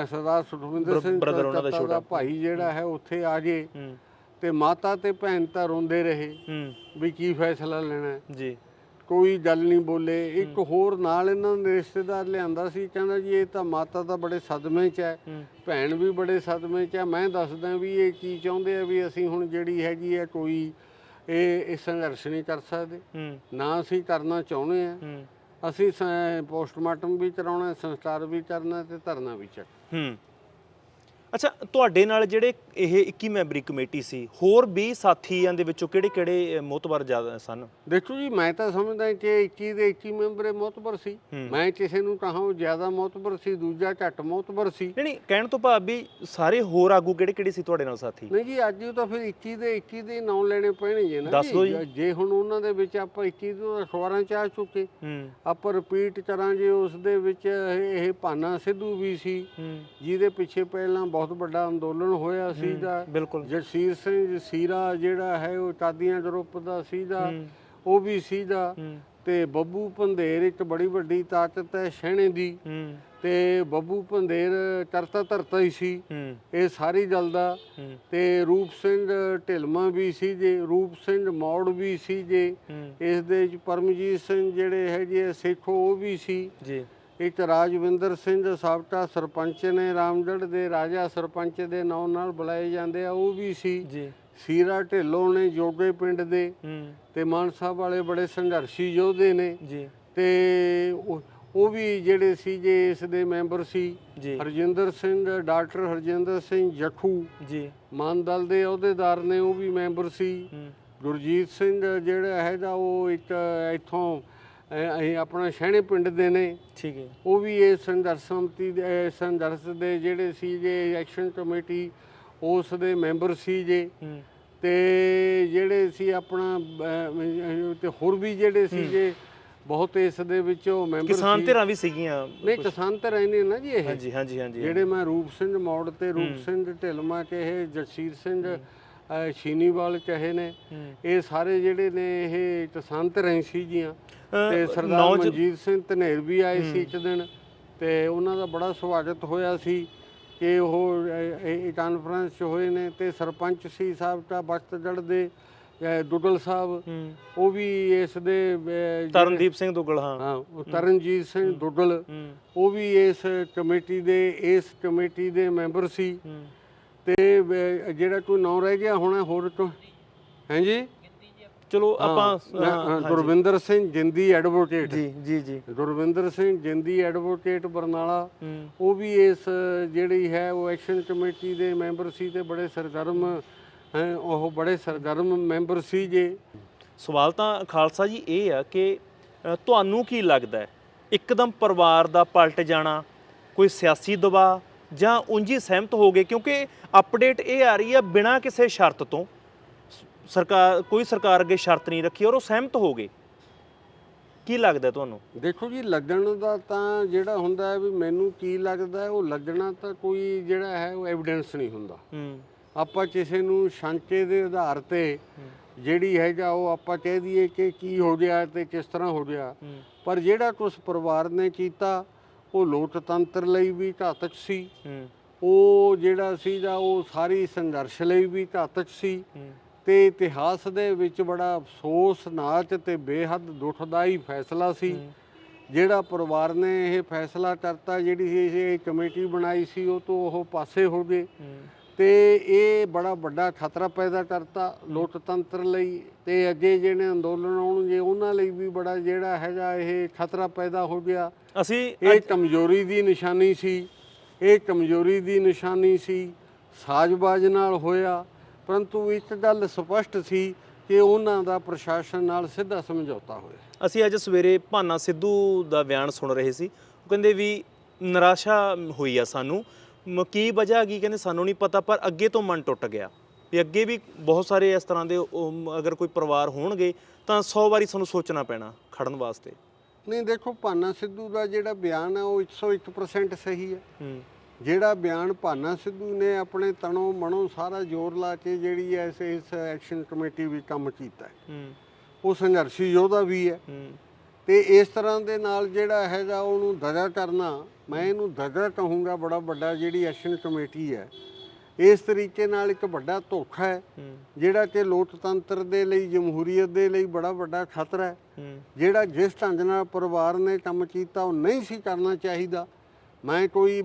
ਸਰਦਾਰ ਸੁਖਵਿੰਦਰ ਬ੍ਰ- ਸਿੰਘ brother ਉਹਨਾਂ ਦਾ ਕਲਕੱਤਾ ਛੋਟਾ। ਭਾਈ ਜਿਹੜਾ ਹੈ ਉੱਥੇ ਆ ਗਏ ਹੂੰ ਤੇ ਮਾਤਾ ਤੇ ਭੈਣ ਤਾਂ ਰੋਂਦੇ ਰਹੇ ਹੂੰ ਵੀ ਕੀ ਫੈਸਲਾ ਲੈਣਾ ਹੈ। ਜੀ ਕੋਈ ਗੱਲ ਨਹੀਂ ਬੋਲੇ। ਇੱਕ ਹੋਰ ਨਾਲ ਇਹਨਾਂ ਦੇ ਰਿਸ਼ਤੇਦਾਰ ਲਿਆਂਦਾ ਸੀ ਕਹਿੰਦਾ ਜੀ ਇਹ ਤਾਂ ਮਾਤਾ ਤਾਂ ਬੜੇ ਸਦਮੇ 'ਚ ਹੈ ਭੈਣ ਵੀ ਬੜੇ ਸਦਮੇ 'ਚ ਹੈ। ਮੈਂ ਦੱਸਦਾ ਵੀ ਇਹ ਕੀ ਚਾਹੁੰਦੇ ਆ ਵੀ ਅਸੀਂ ਹੁਣ ਜਿਹੜੀ ਹੈਗੀ ਹੈ ਕੋਈ ਇਹ ਇਹ ਸੰਘਰਸ਼ ਨਹੀਂ ਕਰ ਸਕਦੇ। ਨਾ ਅਸੀਂ ਕਰਨਾ ਚਾਹੁੰਦੇ ਆ। ਅਸੀਂ ਪੋਸਟਮਾਰਟਮ ਵੀ ਕਰਾਉਣਾ ਸੰਸਕਾਰ ਵੀ ਕਰਨਾ ਤੇ ਧਰਨਾ ਵੀ ਚੱਕ ਹੂੰ। ਅੱਛਾ ਤੁਹਾਡੇ ਨਾਲ ਜਿਹੜੇ ਇਹ 21 ਮੈਂਬਰੀ ਕਮੇਟੀ ਸੀ ਹੋਰ 20 ਸਾਥੀਆਂ ਦੇ ਵਿੱਚੋਂ ਕਿਹੜੇ ਕਿਹੜੇ ਮੋਤਬਰ ਜ਼ਿਆਦਾ ਸਨ? ਦੇਖੋ ਜੀ ਮੈਂ ਤਾਂ ਸਮਝਦਾ ਕਿ 21 ਦੇ 21 ਮੈਂਬਰ ਮੋਤਬਰ ਸੀ। ਮੈਂ ਕਿਸੇ ਨੂੰ ਕਹਾਂ ਉਹ ਜ਼ਿਆਦਾ ਮੋਤਬਰ ਸੀ ਦੂਜਾ ਘੱਟ ਮੋਤਬਰ ਸੀ। ਨਹੀਂ ਨਹੀਂ ਕਹਿਣ ਤੋਂ ਭਾਵ ਵੀ ਸਾਰੇ ਹੋਰ ਆਗੂ ਕਿਹੜੇ ਕਿਹੜੇ ਸੀ ਤੁਹਾਡੇ ਨਾਲ ਸਾਥੀ? ਨਹੀਂ ਜੀ ਅੱਜ ਤਾਂ ਫਿਰ 21 ਦੇ 21 ਦੇ ਨਾਂ ਲੈਣੇ ਪੈਣਗੇ ਨਾ ਜੀ। ਹੁਣ ਉਹਨਾਂ ਦੇ ਵਿੱਚ ਆਪਾਂ 21 ਤੋਂ ਅਖਬਾਰਾਂ ਚ ਆ ਚੁੱਕੇ। ਆਪਾਂ ਰਿਪੀਟ ਕਰਾਂਗੇ ਉਸ ਦੇ ਵਿੱਚ ਇਹ ਭਾਨਾ ਸਿੱਧੂ ਵੀ ਸੀ। ਜਿਹਦੇ ਪਿੱਛੇ ਪਹਿਲਾਂ ਬਹੁਤ ਵੱਡਾ ਅੰਦੋਲਨ ਹੋਇਆ ਸੀਗਾ। ਬਿਲਕੁਲ। ਜਗਸੀਰ ਸਿੰਘ ਸੀਰਾ ਜਿਹੜਾ ਹੈ ਉਹ ਕਾਦੀਆਂ ਗਰੁੱਪ ਦਾ ਸੀਗਾ। ਹੂੰ। ਉਹ ਵੀ ਸੀਗਾ। ਹੂੰ। ਤੇ ਬੱਬੂ ਪੰਧੇਰ ਇੱਕ ਬੜੀ ਵੱਡੀ ਤਾਕਤ ਹੈ ਸ਼ਹਿਣੇ ਦੀ। ਤੇ ਬੱਬੂ ਪੰਧੇਰ ਕਰਤਾ ਧਰਤਾ ਹੀ ਸੀ। ਇਹ ਸਾਰੀ ਗੱਲ ਦਾ। ਤੇ ਰੂਪ ਸਿੰਘ ਢਿਲਮਾ ਵੀ ਸੀ ਜੇ ਰੂਪ ਸਿੰਘ ਮੌੜ ਵੀ ਸੀ ਜੇ ਇਸ ਦੇ ਵਿੱਚ ਪਰਮਜੀਤ ਸਿੰਘ ਜਿਹੜੇ ਹੈਗੇ ਸੇਖੋ ਉਹ ਵੀ ਸੀ। ਜੀ। ਇੱਕ ਰਾਜਵਿੰਦਰ ਸਿੰਘ ਸਾਬਕਾ ਸਰਪੰਚ ਨੇ ਰਾਮਗੜ੍ਹ ਦੇ ਰਾਜਾ ਸਰਪੰਚ ਦੇ ਨਾਂ ਨਾਲ ਬੁਲਾਏ ਜਾਂਦੇ ਆ ਉਹ ਵੀ ਸੀ। ਜੀ। ਸੀਰਾ ਢਿੱਲੋਂ ਨੇ ਜੋਗੇ ਪਿੰਡ ਦੇ ਤੇ ਮਾਨ ਸਾਹਿਬ ਵਾਲੇ ਬੜੇ ਸੰਘਰਸ਼ੀ ਯੋਧੇ ਨੇ। ਜੀ। ਤੇ ਉਹ ਵੀ ਜਿਹੜੇ ਸੀ ਜੇ ਇਸ ਦੇ ਮੈਂਬਰ ਸੀ। ਹਰਜਿੰਦਰ ਸਿੰਘ ਡਾਕਟਰ ਹਰਜਿੰਦਰ ਸਿੰਘ ਜਖੂ ਜੀ। ਮਾਨ ਦਲ ਦੇ ਅਹੁਦੇਦਾਰ ਨੇ ਉਹ ਵੀ ਮੈਂਬਰ ਸੀ। ਗੁਰਜੀਤ ਸਿੰਘ ਜਿਹੜਾ ਹੈਗਾ ਉਹ ਇੱਕ ਇੱਥੋਂ ਅਸੀਂ ਆਪਣਾ ਸ਼ਹਿਣੇ ਪਿੰਡ ਦੇ ਨੇ। ਠੀਕ ਹੈ। ਉਹ ਵੀ ਇਹ ਸੰਘਰਸ਼ ਸਮਤੀ ਦੇ ਇਹ ਸੰਘਰਸ਼ ਦੇ ਜਿਹੜੇ ਸੀ ਜੇ ਐਕਸ਼ਨ ਕਮੇਟੀ ਉਸ ਦੇ ਮੈਂਬਰ ਸੀ ਜੇ ਤੇ ਜਿਹੜੇ ਸੀ ਆਪਣਾ ਤੇ ਹੋਰ ਵੀ ਜਿਹੜੇ ਸੀ ਜੇ ਬਹੁਤ ਇਸ ਦੇ ਵਿੱਚ ਉਹ ਮੈਂਬਰ ਕਿਸਾਨ ਧਿਰਾਂ ਵੀ ਸੀਗੀਆਂ ਨਹੀਂ ਕਿਸਾਨ ਤਾਂ ਰਹਿੰਦੇ ਨਾ ਜੀ ਇਹ। ਹਾਂਜੀ ਹਾਂਜੀ ਹਾਂਜੀ ਜਿਹੜੇ ਮੈਂ ਰੂਪ ਸਿੰਘ ਮੌੜ ਤੇ ਰੂਪ ਸਿੰਘ ਢਿਲਮਾ ਚਾਹੇ ਜਗਸੀਰ ਸਿੰਘ ਅਹ, ਸ਼ੀਨੀਵਾਲ ਚਾਹੇ ਨੇ। ਇਹ ਸਾਰੇ ਜਿਹੜੇ ਨੇ ਇਹ ਕਿਸਾਨ ਧਿਰਾਂ ਹੀ ਸੀ ਜੀਆਂ ਤੇ ਸਰਦਾਰ ਨੌਜ- ਮਨਜੀਤ ਸਿੰਘ ਧਨੇਰ ਵੀ ਆਏ ਸੀ ਇੱਕ ਦਿਨ। ਤੇ ਉਹਨਾਂ ਦਾ ਬੜਾ ਸਵਾਗਤ ਹੋਇਆ ਸੀ ਕਿ ਉਹ ਅਹ, ਇਹ ਕਾਨਫਰੰਸ 'ਚ ਹੋਏ ਨੇ ਤੇ ਸਰਪੰਚ ਸੀ ਸਾਹਿਬ ਤਾਂ ਬਖਤਗੜ੍ਹ ਦੇ ਅਹ, ਦੁੱਗਲ ਸਾਹਿਬ। ਹੂੰ। ਉਹ ਵੀ ਇਸ ਦੇ ਅਹ, ਜਿਹੜੇ- ਤਰਨਦੀਪ ਸਿੰਘ ਦੁੱਗਲ ਹਾਂ। ਹਾਂ ਉਹ ਤਰਨਜੀਤ ਸਿੰਘ ਦੁੱਗਲ। ਹੂੰ। ਉਹ ਵੀ ਇਸ ਕਮੇਟੀ ਦੇ ਇਸ ਕਮੇਟੀ ਦੇ ਮੈਂਬਰ ਸੀ। ਹੂੰ। ਤੇ ਜਿਹੜਾ ਕੋਈ ਨਾਂ ਰਹਿ ਗਿਆ ਹੋਣਾ ਹੋਰ ਤੋਂ? ਹਾਂਜੀ ਚਲੋ ਆਪਾਂ ਹਾਂ, ਹਾਂ, ਗੁਰਵਿੰਦਰ ਸਿੰਘ ਜਿੰਦੀ ਐਡਵੋਕੇਟ। ਜੀ ਜੀ ਜੀ। ਗੁਰਵਿੰਦਰ ਸਿੰਘ ਜਿੰਦੀ ਐਡਵੋਕੇਟ ਬਰਨਾਲਾ। ਹੂੰ। ਉਹ ਵੀ ਇਸ ਜਿਹੜੀ ਹੈ ਉਹ ਐਕਸ਼ਨ ਕਮੇਟੀ ਦੇ ਮੈਂਬਰ ਸੀ ਤੇ ਬੜੇ ਸਰਗਰਮ ਹੈ ਉਹ ਬੜੇ ਸਰਗਰਮ ਮੈਂਬਰ ਸੀ ਜੇ। ਸਵਾਲ ਤਾਂ ਖਾਲਸਾ ਜੀ ਇਹ ਆ ਕਿ ਅ, ਤੁਹਾਨੂੰ ਕੀ ਲੱਗਦਾ ਹੈ? ਇੱਕਦਮ ਪਰਿਵਾਰ ਦਾ ਪਲਟ ਜਾਣਾ ਕੋਈ ਸਿਆਸੀ ਦਬਾਅ ਜਾਂ ਉਂਝੀ ਸਹਿਮਤ ਹੋ ਗਏ ਕਿਉਂਕਿ ਅਪਡੇਟ ਇਹ ਆ ਰਹੀ ਆ ਬਿਨਾਂ ਕਿਸੇ ਸ਼ਰਤ ਤੋਂ। ਸਰਕਾਰ ਕੋਈ ਸਰਕਾਰ ਅੱਗੇ ਸ਼ਰਤ ਨਹੀਂ ਰੱਖੀ ਔਰ ਉਹ ਸਹਿਮਤ ਹੋ ਗਏ। ਕੀ ਲੱਗਦਾ ਤੁਹਾਨੂੰ? ਦੇਖੋ ਜੀ ਲੱਗਣ ਦਾ ਤਾਂ ਜਿਹੜਾ ਹੁੰਦਾ ਹੈ ਵੀ ਮੈਨੂੰ ਕੀ ਲੱਗਦਾ ਹੈ, ਉਹ ਲੱਗਣਾ ਤਾਂ ਕੋਈ ਜਿਹੜਾ ਹੈ ਉਹ ਐਵੀਡੈਂਸ ਨਹੀਂ ਹੁੰਦਾ। ਹੂੰ। ਆਪਾਂ ਕਿਸੇ ਨੂੰ ਸ਼ਾਂਚੇ ਦੇ ਆਧਾਰ ਤੇ ਜਿਹੜੀ ਹੈਗਾ ਉਹ ਆਪਾਂ ਕਹਿ ਦਈਏ ਕਿ ਕੀ ਹੋ ਗਿਆ ਤੇ ਕਿਸ ਤਰ੍ਹਾਂ ਹੋ ਗਿਆ। ਹੂੰ। ਪਰ ਜਿਹੜਾ ਕੁਝ ਪਰਿਵਾਰ ਨੇ ਕੀਤਾ ਉਹ ਲੋਕਤੰਤਰ ਲਈ ਵੀ ਘਾਤਕ ਸੀ। ਉਹ ਜਿਹੜਾ ਸੀਗਾ ਉਹ ਸਾਰੀ ਸੰਘਰਸ਼ ਲਈ ਵੀ ਘਾਤਕ ਸੀ। ਤੇ ਇਤਿਹਾਸ ਦੇ ਵਿੱਚ ਬੜਾ ਅਫਸੋਸਨਾਕ ਤੇ ਬੇਹੱਦ ਦੁਖਦਾਈ ਫੈਸਲਾ ਸੀ। ਜਿਹੜਾ ਪਰਿਵਾਰ ਨੇ ਇਹ ਫੈਸਲਾ ਕਰਤਾ ਜਿਹੜੀ ਇਹ ਕਮੇਟੀ ਬਣਾਈ ਸੀ ਉਹ ਤੋਂ ਉਹ ਪਾਸੇ ਹੋ ਗਏ। ਤੇ ਇਹ ਬੜਾ ਵੱਡਾ ਖਤਰਾ ਪੈਦਾ ਕਰਤਾ ਲੋਕਤੰਤਰ ਲਈ ਤੇ ਅੱਗੇ ਜਿਹੜੇ ਅੰਦੋਲਨ ਆਉਣਗੇ ਉਹਨਾਂ ਲਈ ਵੀ ਬੜਾ ਜਿਹੜਾ ਹੈਗਾ ਇਹ ਖਤਰਾ ਪੈਦਾ ਹੋ ਗਿਆ। ਅਸੀਂ ਇਹ ਕਮਜ਼ੋਰੀ ਦੀ ਨਿਸ਼ਾਨੀ ਸੀ ਇਹ ਕਮਜ਼ੋਰੀ ਦੀ ਨਿਸ਼ਾਨੀ ਸੀ ਸਾਜ਼ਬਾਜ਼ ਨਾਲ ਹੋਇਆ। ਪਰੰਤੂ ਇੱਕ ਗੱਲ ਸਪਸ਼ਟ ਸੀ ਕਿ ਉਹਨਾਂ ਦਾ ਪ੍ਰਸ਼ਾਸਨ ਨਾਲ ਸਿੱਧਾ ਸਮਝੌਤਾ ਹੋਇਆ। ਅਸੀਂ ਅੱਜ ਸਵੇਰੇ ਭਾਨਾ ਸਿੱਧੂ ਦਾ ਬਿਆਨ ਸੁਣ ਰਹੇ ਸੀ। ਉਹ ਕਹਿੰਦੇ ਵੀ ਨਿਰਾਸ਼ਾ ਹੋਈ ਆ ਸਾਨੂੰ। ਮ- ਕੀ ਵਜ੍ਹਾ ਕੀ ਕਹਿੰਦੇ ਸਾਨੂੰ ਨਹੀਂ ਪਤਾ ਪਰ ਅੱਗੇ ਤੋਂ ਮਨ ਟੁੱਟ ਗਿਆ ਵੀ ਅੱਗੇ ਵੀ ਬਹੁਤ ਸਾਰੇ ਇਸ ਤਰ੍ਹਾਂ ਦੇ ਉਹ ਮ- ਅਗਰ ਕੋਈ ਪਰਿਵਾਰ ਹੋਣਗੇ ਤਾਂ 100 ਵਾਰੀ ਸਾਨੂੰ ਸੋਚਣਾ ਪੈਣਾ ਖੜਨ ਵਾਸਤੇ। ਨਹੀਂ ਦੇਖੋ ਭਾਨਾ ਸਿੱਧੂ ਦਾ ਜਿਹੜਾ ਬਿਆਨ ਹੈ ਉਹ 101% ਸਹੀ ਹੈ। ਹੂੰ। ਜਿਹੜਾ ਬਿਆਨ ਭਾਨਾ ਸਿੱਧੂ ਨੇ ਆਪਣੇ ਤਣੋਂ ਮਨੋਂ ਸਾਰਾ ਜ਼ੋਰ ਲਾ ਕੇ ਜਿਹੜੀ ਐ ਇਸ ਇਸ ਐਕਸ਼ਨ ਕਮੇਟੀ ਵਿੱਚ ਕੰਮ ਕੀਤਾ ਹੈ। ਹੂੰ। ਉਹ ਸੰਘਰਸ਼ੀ ਯੋਧਾ ਵੀ ਹੈ। ਹੂੰ। ਤੇ ਇਸ ਤਰ੍ਹਾਂ ਦੇ ਨਾਲ ਜਿਹੜਾ ਹੈਗਾ ਉਹਨੂੰ ਦਗਾ ਕਰਨਾ ਮੈਂ ਇਹਨੂੰ ਦਗਾ ਕਹੂੰਗਾ ਬੜਾ ਵੱਡਾ ਜਿਹੜੀ ਐਕਸ਼ਨ ਕਮੇਟੀ ਹੈ। ਇਸ ਤਰੀਕੇ ਨਾਲ ਇੱਕ ਵੱਡਾ ਧੋਖਾ ਹੈ ਜਿਹੜਾ ਕਿ ਲੋਕਤੰਤਰ ਦੇ ਲਈ ਜਮਹੂਰੀਅਤ ਦੇ ਲਈ ਬੜਾ ਵੱਡਾ ਖਤਰਾ ਹੂੰ। ਜਿਹੜਾ ਜਿਸ ਢੰਗ ਨਾਲ ਪਰਿਵਾਰ ਨੇ ਕੰਮ ਕੀਤਾ ਉਹ ਨਹੀਂ ਸੀ ਕਰਨਾ ਚਾਹੀਦਾ। ਮੈਂ ਕੋਈ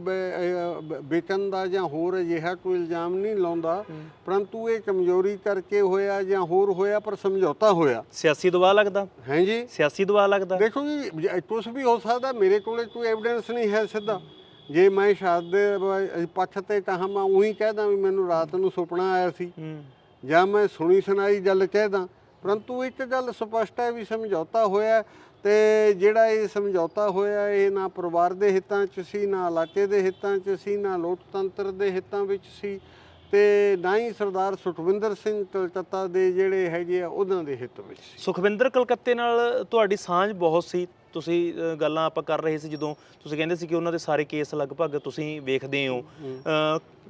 ਵੇਚਣ ਦਾ ਜਾਂ ਹੋਰ ਅਜਿਹਾ ਕੋਈ ਇਲਜ਼ਾਮ ਨਹੀਂ ਲਾਉਂਦਾ ਪਰੰਤੂ ਇਹ ਕਮਜ਼ੋਰੀ ਕਰਕੇ ਹੋਇਆ ਜਾਂ ਹੋਰ ਹੋਇਆ ਪਰ ਸਮਝੌਤਾ ਹੋਇਆ। ਸਿਆਸੀ ਦਬਾਅ ਲੱਗਦਾ? ਹੈ ਜੀ। ਸਿਆਸੀ ਦਬਾਅ ਲੱਗਦਾ? ਦੇਖੋ ਜੀ ਕੁਛ ਵੀ ਹੋ ਸਕਦਾ ਮੇਰੇ ਕੋਲੇ ਕੋਈ ਐਵੀਡੈਂਸ ਨਹੀਂ ਹੈ ਸਿੱਧਾ। ਜੇ ਮੈਂ ਸ਼ਾਇਦ ਦੇ ਪੱਖ ਤੇ ਕਹਾਂ ਮੈਂ ਉਹੀ ਕਹਿਦਾ ਵੀ ਮੈਨੂੰ ਰਾਤ ਨੂੰ ਸੁਪਨਾ ਆਇਆ ਸੀ। ਜਾਂ ਮੈਂ ਸੁਣੀ ਸੁਣਾਈ ਗੱਲ ਕਹਿਦਾ ਪਰੰਤੂ ਇੱਕ ਗੱਲ ਸਪਸ਼ਟ ਹੈ ਵੀ ਸਮਝੌਤਾ ਹੋਇਆ ਤੇ ਜਿਹੜਾ ਇਹ ਸਮਝੌਤਾ ਹੋਇਆ ਇਹ ਨਾ ਪਰਿਵਾਰ ਦੇ ਹਿੱਤਾਂ 'ਚ ਸੀ ਨਾ ਇਲਾਕੇ ਦੇ ਹਿੱਤਾਂ 'ਚ ਸੀ ਨਾ ਲੋਕਤੰਤਰ ਦੇ ਹਿੱਤਾਂ ਵਿੱਚ ਸੀ ਤੇ ਨਾ ਹੀ ਸਰਦਾਰ ਸੁਖਵਿੰਦਰ ਸਿੰਘ ਕਲਕੱਤਾ ਦੇ ਜਿਹੜੇ ਹੈਗੇ ਆ ਉਹਨਾਂ ਦੇ ਹਿੱਤ ਵਿੱਚ ਸੀ। ਸੁਖਵਿੰਦਰ ਕਲਕੱਤੇ ਨਾਲ ਤੁਹਾਡੀ ਸਾਂਝ ਬਹੁਤ ਸੀ। ਤੁਸੀਂ ਗੱਲਾਂ ਆਪਾਂ ਕਰ ਰਹੇ ਸੀ ਜਦੋਂ ਤੁਸੀਂ ਕਹਿੰਦੇ ਸੀ ਕਿ ਉਹਨਾਂ ਦੇ ਸਾਰੇ ਕੇਸ ਲਗਭਗ ਤੁਸੀਂ ਵੇਖਦੇ ਹੋ।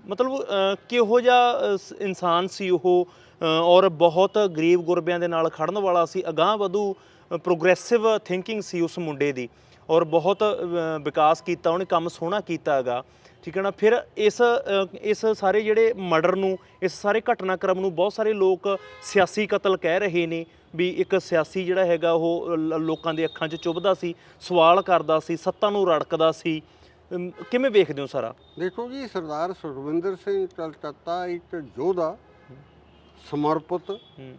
ਮਤਲਬ ਕਿਹੋ ਜਿਹਾ ਇਨਸਾਨ ਸੀ ਉਹ? ਔਰ ਬਹੁਤ ਗਰੀਬ ਗੁਰਬਿਆਂ ਦੇ ਨਾਲ ਖੜਨ ਵਾਲਾ ਸੀ ਅਗਾਹ ਵਧੂ ਪ੍ਰੋਗਰੈਸਿਵ ਥਿੰਕਿੰਗ ਸੀ ਉਸ ਮੁੰਡੇ ਦੀ ਔਰ ਬਹੁਤ ਵਿਕਾਸ ਕੀਤਾ ਉਹਨੇ ਕੰਮ ਸੋਹਣਾ ਕੀਤਾ ਹੈਗਾ। ਠੀਕ ਹੈ ਨਾ? ਫਿਰ ਇਸ ਇਸ ਸਾਰੇ ਜਿਹੜੇ ਮਰਡਰ ਨੂੰ ਇਸ ਸਾਰੇ ਘਟਨਾਕ੍ਰਮ ਨੂੰ ਬਹੁਤ ਸਾਰੇ ਲੋਕ ਸਿਆਸੀ ਕਤਲ ਕਹਿ ਰਹੇ ਨੇ ਵੀ ਇੱਕ ਸਿਆਸੀ ਜਿਹੜਾ ਹੈਗਾ ਉਹ ਲੋਕਾਂ ਦੇ ਅੱਖਾਂ 'ਚ ਚੁਭਦਾ ਸੀ ਸਵਾਲ ਕਰਦਾ ਸੀ ਸੱਤਾ ਨੂੰ ਰੜਕਦਾ ਸੀ। ਕਿਵੇਂ ਵੇਖਦੇ ਹੋ ਸਾਰਾ? ਦੇਖੋ ਜੀ ਸਰਦਾਰ ਸੁਖਵਿੰਦਰ ਸਿੰਘ ਕਲਕੱਤਾ ਇੱਕ ਯੋਧਾ ਸਮਰਪਿਤ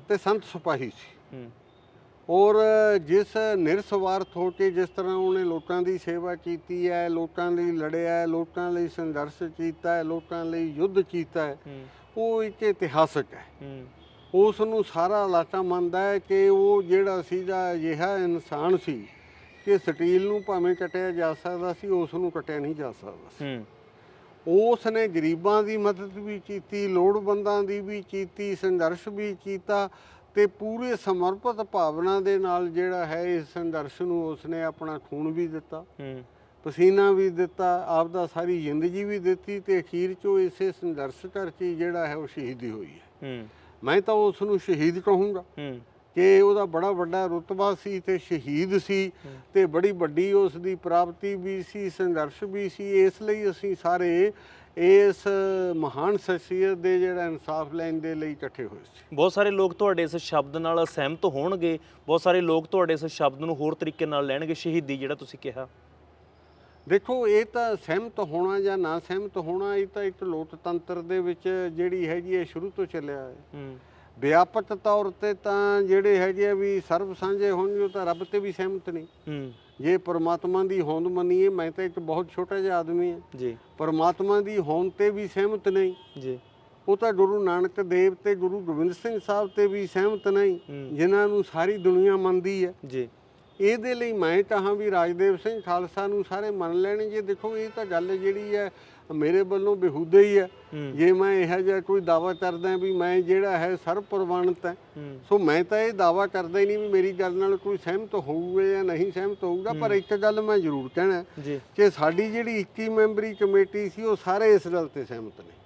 ਤੇ ਸੰਤ ਸਿਪਾਹੀ ਸੀ। ਔਰ ਜਿਸ ਨਿਰਸਵਾਰਥ ਹੋ ਕੇ ਜਿਸ ਤਰ੍ਹਾਂ ਉਹਨੇ ਲੋਕਾਂ ਦੀ ਸੇਵਾ ਕੀਤੀ ਹੈ ਲੋਕਾਂ ਲਈ ਲੜਿਆ ਹੈ ਲੋਕਾਂ ਲਈ ਸੰਘਰਸ਼ ਕੀਤਾ ਹੈ ਲੋਕਾਂ ਲਈ ਯੁੱਧ ਕੀਤਾ ਹੈ ਉਹ ਇੱਕ ਇਤਿਹਾਸਕ ਹੈ। ਉਸ ਨੂੰ ਸਾਰਾ ਇਲਾਕਾ ਮੰਨਦਾ ਹੈ ਕਿ ਉਹ ਜਿਹੜਾ ਸੀਗਾ ਅਜਿਹਾ ਇਨਸਾਨ ਸੀ ਕਿ ਸਟੀਲ ਨੂੰ ਭਾਵੇਂ ਕੱਟਿਆ ਜਾ ਸਕਦਾ ਸੀ ਉਸ ਨੂੰ ਕੱਟਿਆ ਨਹੀਂ ਜਾ ਸਕਦਾ ਸੀ। ਉਸ ਨੇ ਗਰੀਬਾਂ ਦੀ ਮਦਦ ਵੀ ਕੀਤੀ ਲੋੜਵੰਦਾਂ ਦੀ ਵੀ ਕੀਤੀ ਸੰਘਰਸ਼ ਵੀ ਕੀਤਾ ਤੇ ਪੂਰੇ ਸਮਰਪਿਤ ਭਾਵਨਾ ਦੇ ਨਾਲ ਜਿਹੜਾ ਹੈ ਇਸ ਸੰਘਰਸ਼ ਨੂੰ ਉਸ ਨੇ ਆਪਣਾ ਖੂਨ ਵੀ ਦਿੱਤਾ ਹੂੰ। ਪਸੀਨਾ ਵੀ ਦਿੱਤਾ ਆਪਦਾ ਸਾਰੀ ਜ਼ਿੰਦਗੀ ਵੀ ਦਿੱਤੀ ਤੇ ਅਖੀਰ 'ਚ ਇਸੇ ਸੰਘਰਸ਼ ਕਰਕੇ ਜਿਹੜਾ ਹੈ ਉਹ ਸ਼ਹੀਦੀ ਹੋਈ ਹੈ। ਹੂੰ। ਮੈਂ ਤਾਂ ਉਸ ਨੂੰ ਸ਼ਹੀਦ ਕਹੂੰਗਾ ਹੂੰ। ਕਿ ਉਹਦਾ ਬੜਾ ਵੱਡਾ ਰੁਤਬਾ ਸੀ ਤੇ ਸ਼ਹੀਦ ਸੀ ਤੇ ਬੜੀ ਵੱਡੀ ਉਸ ਦੀ ਪ੍ਰਾਪਤੀ ਵੀ ਸੀ ਸੰਘਰਸ਼ ਵੀ ਸੀ ਇਸ ਲਈ ਅਸੀਂ ਸਾਰੇ ਇਸ ਮਹਾਨ ਸ਼ਖਸੀਅਤ ਦੇ ਜਿਹੜਾ ਇਨਸਾਫ ਲੈਣ ਦੇ ਲਈ ਇਕੱਠੇ ਹੋਏ ਸੀ। ਬਹੁਤ ਸਾਰੇ ਲੋਕ ਤੁਹਾਡੇ ਇਸ ਸ਼ਬਦ ਨਾਲ ਸਹਿਮਤ ਹੋਣਗੇ ਬਹੁਤ ਸਾਰੇ ਲੋਕ ਤੁਹਾਡੇ ਇਸ ਸ਼ਬਦ ਨੂੰ ਹੋਰ ਤਰੀਕੇ ਨਾਲ ਲੈਣਗੇ ਸ਼ਹੀਦੀ ਜਿਹੜਾ ਤੁਸੀਂ ਕਿਹਾ। ਦੇਖੋ ਇਹ ਤਾਂ ਸਹਿਮਤ ਹੋਣਾ ਜਾਂ ਨਾ ਸਹਿਮਤ ਹੋਣਾ ਇਹ ਤਾਂ ਇੱਕ ਲੋਕਤੰਤਰ ਦੇ ਵਿੱਚ ਜਿਹੜੀ ਹੈਗੀ ਹੈ ਸ਼ੁਰੂ ਤੋਂ ਚੱਲਿਆ ਹੂੰ। ਵਿਆਪਕ ਤੌਰ ਤੇ ਤਾਂ ਜਿਹੜੇ ਹੈਗੇ ਆ ਵੀ ਸਰਬ ਸਾਂਝੇ ਹੋਣਗੇ ਉਹ ਤਾਂ ਰੱਬ ਤੇ ਵੀ ਸਹਿਮਤ ਨਹੀਂ। ਹੂੰ। ਜੇ ਪਰਮਾਤਮਾ ਦੀ ਹੋਂਦ ਮੰਨੀਏ ਮੈਂ ਤਾਂ ਇੱਕ ਬਹੁਤ ਛੋਟਾ ਜਿਹਾ ਆਦਮੀ ਹਾਂ। ਜੀ। ਪਰਮਾਤਮਾ ਦੀ ਹੋਂਦ ਤੇ ਵੀ ਸਹਿਮਤ ਨਹੀਂ। ਜੀ। ਉਹ ਤਾਂ ਗੁਰੂ ਨਾਨਕ ਦੇਵ ਤੇ ਗੁਰੂ ਗੋਬਿੰਦ ਸਿੰਘ ਸਾਹਿਬ ਤੇ ਵੀ ਸਹਿਮਤ ਨਹੀਂ ਹੂੰ। ਜਿਨ੍ਹਾਂ ਨੂੰ ਸਾਰੀ ਦੁਨੀਆ ਮੰਨਦੀ ਹੈ। ਜੀ। ਇਹਦੇ ਲਈ ਮੈਂ ਚਾਹਾਂ ਵੀ ਰਾਜਦੇਵ ਸਿੰਘ ਖਾਲਸਾ ਨੂੰ ਸਾਰੇ ਮੰਨ ਲੈਣਗੇ ਦੇਖੋ ਇਹ ਤਾਂ ਗੱਲ ਜਿਹੜੀ ਹੈ ਮੇਰੇ ਵੱਲੋਂ ਬੇਹੂਦੇ ਹੀ ਹੈ। ਜੇ ਮੈਂ ਇਹੋ ਜਿਹਾ ਕੋਈ ਦਾਵਾ ਕਰਦਾ ਵੀ ਮੈਂ ਜਿਹੜਾ ਹੈ ਸਰਬ ਪ੍ਰਵਾਨਿਤ ਹੈ। ਸੋ ਮੈਂ ਤਾਂ ਇਹ ਦਾਵਾ ਕਰਦਾ ਹੀ ਨਹੀਂ ਵੀ ਮੇਰੀ ਗੱਲ ਨਾਲ ਕੋਈ ਸਹਿਮਤ ਹੋਊਗਾ ਜਾਂ ਨਹੀਂ ਸਹਿਮਤ ਹੋਊਗਾ ਪਰ ਇੱਕ ਗੱਲ ਮੈਂ ਜ਼ਰੂਰ ਕਹਿਣਾ ਕਿ ਸਾਡੀ ਜਿਹੜੀ 21 ਮੈਂਬਰੀ ਕਮੇਟੀ ਸੀ ਉਹ ਸਾਰੇ ਇਸ ਗੱਲ ਤੇ ਸਹਿਮਤ ਨੇ।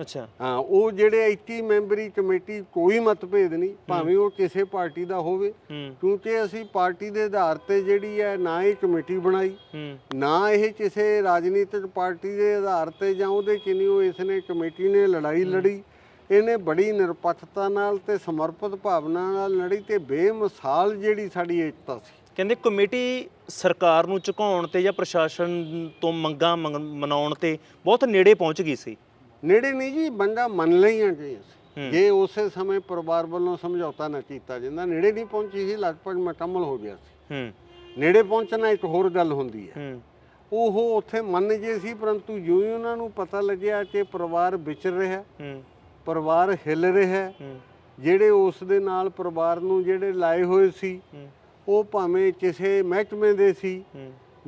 ਅੱਛਾ। ਹਾਂ ਉਹ ਜਿਹੜੇ 21 ਮੈਂਬਰੀ ਕਮੇਟੀ ਕੋਈ ਮਤਭੇਦ ਨਹੀਂ ਭਾਵੇਂ ਉਹ ਕਿਸੇ ਪਾਰਟੀ ਦਾ ਹੋਵੇ ਕਿਉਂਕਿ ਅਸੀਂ ਪਾਰਟੀ ਦੇ ਆਧਾਰ ਤੇ ਜਿਹੜੀ ਹੈ ਨਾ ਇਹ ਕਮੇਟੀ ਬਣਾਈ ਨਾ ਇਹ ਕਿਸੇ ਰਾਜਨੀਤਿਕ ਪਾਰਟੀ ਦੇ ਆਧਾਰ ਤੇ ਜਾਂ ਉਹਦੇ ਕਿੰਨੀ ਇਸ ਨੇ ਕਮੇਟੀ ਨੇ ਲੜਾਈ ਲੜੀ ਇਹਨੇ ਬੜੀ ਨਿਰਪੱਖਤਾ ਨਾਲ ਤੇ ਸਮਰਪਿਤ ਭਾਵਨਾ ਨਾਲ ਲੜੀ ਤੇ ਬੇਮਿਸਾਲ ਜਿਹੜੀ ਸਾਡੀ ਏਕਤਾ ਸੀ। ਕਹਿੰਦੇ ਕਮੇਟੀ ਸਰਕਾਰ ਨੂੰ ਝੁਕਾਉਣ ਤੇ ਜਾਂ ਪ੍ਰਸ਼ਾਸਨ ਤੋਂ ਮੰਗ- ਮਨਾਉਣ ਤੇ ਬਹੁਤ ਨੇੜੇ ਪਹੁੰਚ ਗਈ ਸੀ। ਨੇੜੇ ਨਹੀਂ ਜੀ ਬੰਦਾ ਮੰਨ ਲਈਆਂ ਜੀ। ਜੇ ਉਸੇ ਸਮੇਂ ਪਰਿਵਾਰ ਵੱਲੋਂ ਸਮਝੌਤਾ ਨਾ ਕੀਤਾ ਜਾਂਦਾ ਨੇੜੇ ਨਹੀਂ ਪਹੁੰਚੀ ਸੀ ਲਗਭਗ ਮੁਕੰਮਲ ਹੋ ਗਿਆ ਸੀ। ਹੂੰ। ਨੇੜੇ ਪਹੁੰਚਣਾ ਇੱਕ ਹੋਰ ਗੱਲ ਹੁੰਦੀ ਹੈ। ਹੂੰ। ਉਹ ਉੱਥੇ ਮੰਨ ਜੇ ਸੀ ਪਰੰਤੂ ਜਿਉਂ ਹੀ ਉਹਨਾਂ ਨੂੰ ਪਤਾ ਲੱਗਿਆ ਕਿ ਪਰਿਵਾਰ ਵਿਚਰ ਰਿਹਾ ਹੂੰ। ਪਰਿਵਾਰ ਹਿੱਲ ਰਿਹਾ ਹੂੰ। ਜਿਹੜੇ ਉਸ ਦੇ ਨਾਲ ਪਰਿਵਾਰ ਨੂੰ ਜਿਹੜੇ ਲਾਏ ਹੋਏ ਸੀ ਉਹ ਭਾਵੇਂ ਕਿਸੇ ਮਹਿਕਮੇ ਦੇ ਸੀ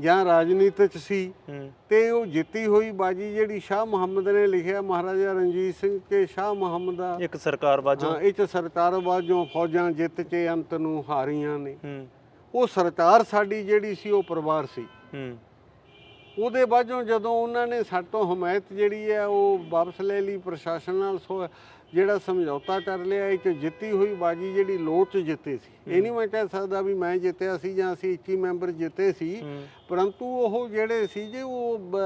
ਜਾਂ ਰਾਜਨੀਤਿਕ ਸੀ ਹੂੰ। ਤੇ ਉਹ ਜਿੱਤੀ ਹੋਈ ਬਾਜੀ ਜਿਹੜੀ ਸ਼ਾਹ ਮੁਹੰਮਦ ਨੇ ਲਿਖਿਆ ਮਹਾਰਾਜਾ ਰਣਜੀਤ ਸਿੰਘ ਕੇ ਸ਼ਾਹ ਮੁਹੰਮਦ ਦਾ। ਇੱਕ ਸਰਕਾਰ ਵਾਜੋਂ ਹਾਂ ਇਹ ਚ ਸਰਕਾਰ ਬਾਝੋਂ ਫੌਜਾਂ ਜਿੱਤ ਕੇ ਅੰਤ ਨੂੰ ਹਾਰੀਆਂ ਨੇ। ਉਹ ਸਰਕਾਰ ਸਾਡੀ ਜਿਹੜੀ ਸੀ ਉਹ ਪਰਿਵਾਰ ਸੀ। ਉਹਦੇ ਬਾਝੋਂ ਜਦੋਂ ਉਹਨਾਂ ਨੇ ਸਾਡੇ ਤੋਂ ਹਮਾਇਤ ਜਿਹੜੀ ਹੈ ਉਹ ਵਾਪਸ ਲੈ ਲਈ ਪ੍ਰਸ਼ਾਸਨ ਨਾਲ ਸੋ ਜਿਹੜਾ ਸਮਝੌਤਾ ਕਰ ਲਿਆ ਇੱਕ ਜਿੱਤੀ ਹੋਈ ਬਾਜੀ ਜਿਹੜੀ ਲੋਟ 'ਚ ਜਿੱਤੇ ਸੀ। ਇਹ ਨਹੀਂ ਮੈਂ ਕਹਿ ਸਕਦਾ ਵੀ ਮੈਂ ਜਿੱਤਿਆ ਸੀ ਜਾਂ ਅਸੀਂ 21 ਮੈਂਬਰ ਜਿੱਤੇ ਸੀ। ਪਰੰਤੂ ਉਹ ਜਿਹੜੇ ਸੀ ਜੇ ਉਹ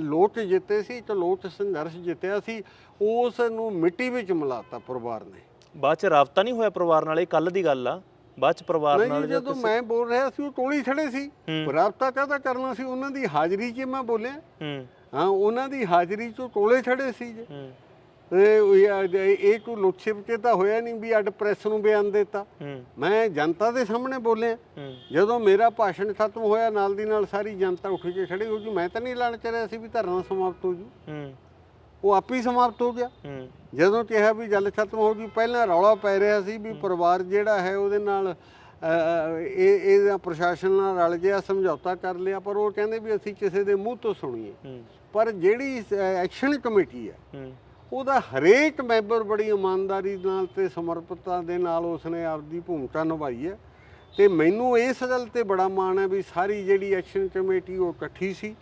ਲੋਟ ਜਿੱਤੇ ਸੀ ਤੇ ਲੋਟ ਸੰਘਰਸ਼ ਜਿੱਤਿਆ ਸੀ ਉਸ ਨੂੰ ਮਿੱਟੀ ਵਿੱਚ ਮਿਲਾਤਾ ਪਰਿਵਾਰ ਨੇ। ਬਾਅਦ ਚ ਰਾਬਤਾ ਨਹੀਂ ਹੋਇਆ ਪਰਿਵਾਰ ਨਾਲ ਇਹ ਕੱਲ ਦੀ ਗੱਲ ਆ। ਬਾਅਦ ਚ ਪਰਿਵਾਰ ਨਾਲ ਜਦੋਂ ਮੈਂ ਬੋਲ ਰਿਹਾ ਸੀ ਉਹ ਟੋਲੀ ਖੜੇ ਸੀ। ਰਾਬਤਾ ਕਾਹਦਾ ਕਰਨਾ ਸੀ? ਉਹਨਾਂ ਦੀ ਹਾਜ਼ਰੀ 'ਚ ਮੈਂ ਬੋਲਿਆ। ਹੂੰ। ਉਹਨਾਂ ਦੀ ਹਾਜ਼ਰੀ 'ਚ ਟੋਲੇ ਖੜੇ ਸੀ ਜੀ। ਇਹ ਇਹ- ਇਹ ਕੋਈ ਲੁੱਟਛਿਪ ਚ ਤਾਂ ਹੋਇਆ ਨਹੀਂ ਵੀ ਅੱਡ ਪ੍ਰੈਸ ਨੂੰ ਬਿਆਨ ਦਿੱਤਾ। ਮੈਂ ਜਨਤਾ ਦੇ ਸਾਹਮਣੇ ਬੋਲਿਆ। ਜਦੋਂ ਮੇਰਾ ਭਾਸ਼ਣ ਖਤਮ ਹੋਇਆ ਨਾਲ ਦੀ ਨਾਲ ਸਾਰੀ ਜਨਤਾ ਉੱਠ ਕੇ ਖੜੀ ਹੋ ਗਈ। ਮੈਂ ਤਾਂ ਨਹੀਂ ਐਲਾਨ ਕਰਿਆ ਸੀ ਵੀ ਧਰਨਾ ਸਮਾਪਤ ਹੋ ਜੂ। ਉਹ ਆਪੇ ਹੀ ਸਮਾਪਤ ਹੋ ਗਿਆ। ਜਦੋਂ ਕਿਹਾ ਵੀ ਗੱਲ ਖਤਮ ਹੋ ਗਈ ਪਹਿਲਾਂ ਰੌਲਾ ਪੈ ਰਿਹਾ ਸੀ ਵੀ ਪਰਿਵਾਰ ਜਿਹੜਾ ਹੈ ਉਹਦੇ ਨਾਲ ਇਹ ਇਹਦਾ ਪ੍ਰਸ਼ਾਸਨ ਨਾਲ ਰਲ ਗਿਆ ਸਮਝੌਤਾ ਕਰ ਲਿਆ ਪਰ ਉਹ ਕਹਿੰਦੇ ਵੀ ਅਸੀਂ ਕਿਸੇ ਦੇ ਮੂੰਹ ਤੋਂ ਸੁਣੀਏ। ਪਰ ਜਿਹੜੀ ਐਕਸ਼ਨ ਕਮੇਟੀ ਹੂੰ। ਉਹਦਾ ਹਰੇਕ ਮੈਂਬਰ ਬੜੀ ਇਮਾਨਦਾਰੀ ਨਾਲ ਤੇ ਸਮਰਪਿਤਤਾ ਦੇ ਨਾਲ ਉਸਨੇ ਆਪਦੀ ਭੂਮਿਕਾ ਨਿਭਾਈ ਹੈ। ਤੇ ਮੈਨੂੰ ਇਸ ਗੱਲ ਤੇ ਬੜਾ ਮਾਣ ਹੈ ਵੀ ਸਾਰੀ ਜਿਹੜੀ ਐਕਸ਼ਨ ਕਮੇਟੀ ਉਹ ਇਕੱਠੀ ਸੀ।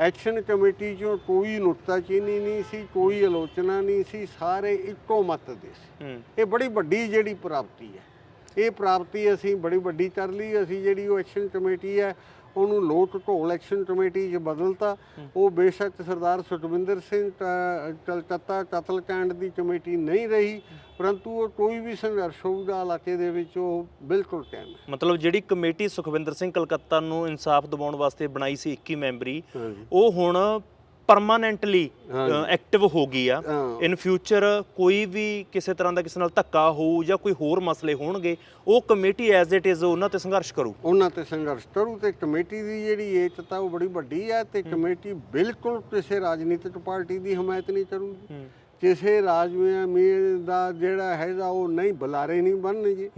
ਐਕਸ਼ਨ ਕਮੇਟੀ 'ਚੋਂ ਕੋਈ ਨੁਕਤਾਚੀਨੀ ਨਹੀਂ ਸੀ ਕੋਈ ਆਲੋਚਨਾ ਨਹੀਂ ਸੀ ਸਾਰੇ ਇੱਕੋ ਮਤ ਦੇ ਸੀ। ਇਹ ਬੜੀ ਵੱਡੀ ਜਿਹੜੀ ਪ੍ਰਾਪਤੀ ਹੈ। ਇਹ ਪ੍ਰਾਪਤੀ ਅਸੀਂ ਬੜੀ ਵੱਡੀ ਕਰ ਲਈ ਅਸੀਂ ਜਿਹੜੀ ਉਹ ਐਕਸ਼ਨ ਕਮੇਟੀ ਹੈ ਉਹਨੂੰ ਲੋਕ ਢੋਲ ਐਕਸ਼ਨ ਕਮੇਟੀ 'ਚ ਬਦਲਤਾ। ਉਹ ਬੇਸ਼ੱਕ ਸਰਦਾਰ ਸੁਖਵਿੰਦਰ ਸਿੰਘ ਕਲਕੱਤਾ ਕਤਲकांड ਦੀ ਕਮੇਟੀ ਨਹੀਂ ਰਹੀ ਪਰੰਤੂ ਉਹ ਕੋਈ ਵੀ ਸੰਘਰਸ਼ ਹੋਊਗਾ ਇਲਾਕੇ ਦੇ ਵਿੱਚ ਉਹ ਬਿਲਕੁਲ ਕਾਇਮ ਹੈ। ਮਤਲਬ ਜਿਹੜੀ ਕਮੇਟੀ ਸੁਖਵਿੰਦਰ ਸਿੰਘ ਕਲਕੱਤਾ ਨੂੰ ਇਨਸਾਫ ਦਿਵਾਉਣ ਵਾਸਤੇ ਬਣਾਈ ਸੀ 21 ਮੈਂਬਰੀ ਉਹ ਹੁਣ ਪਰਮਾਨੈਂਟਲੀ। ਐਕਟਿਵ ਹੋ ਗਈ ਆ। ਇਨ ਫਿਊਚਰ ਕੋਈ ਵੀ ਕਿਸੇ ਤਰ੍ਹਾਂ ਦਾ ਕਿਸੇ ਨਾਲ ਧੱਕਾ ਹੋਊ ਜਾਂ ਕੋਈ ਹੋਰ ਮਸਲੇ ਹੋਣਗੇ ਉਹ ਕਮੇਟੀ ਐਜ਼ ਇਟ ਇਜ਼ ਉਹਨਾਂ ਤੇ ਸੰਘਰਸ਼ ਕਰੂ। ਉਹਨਾਂ ਤੇ ਸੰਘਰਸ਼ ਕਰੂ ਤੇ ਕਮੇਟੀ ਦੀ ਜਿਹੜੀ ਏਕਤਾ ਉਹ ਬੜੀ ਵੱਡੀ ਹੈ ਤੇ ਕਮੇਟੀ ਬਿਲਕੁਲ ਕਿਸੇ ਰਾਜਨੀਤਿਕ ਪਾਰਟੀ ਦੀ ਹਮਾਇਤ ਨਹੀਂ ਕਰੂਗੀ। ਕਿਸੇ ਰਾਜਮੀਰ ਦਾ ਜਿਹੜਾ ਹੈਗਾ ਉਹ ਨਹੀਂ ਬੁਲਾਰੇ ਨਹੀਂ ਬਣਨਗੇ।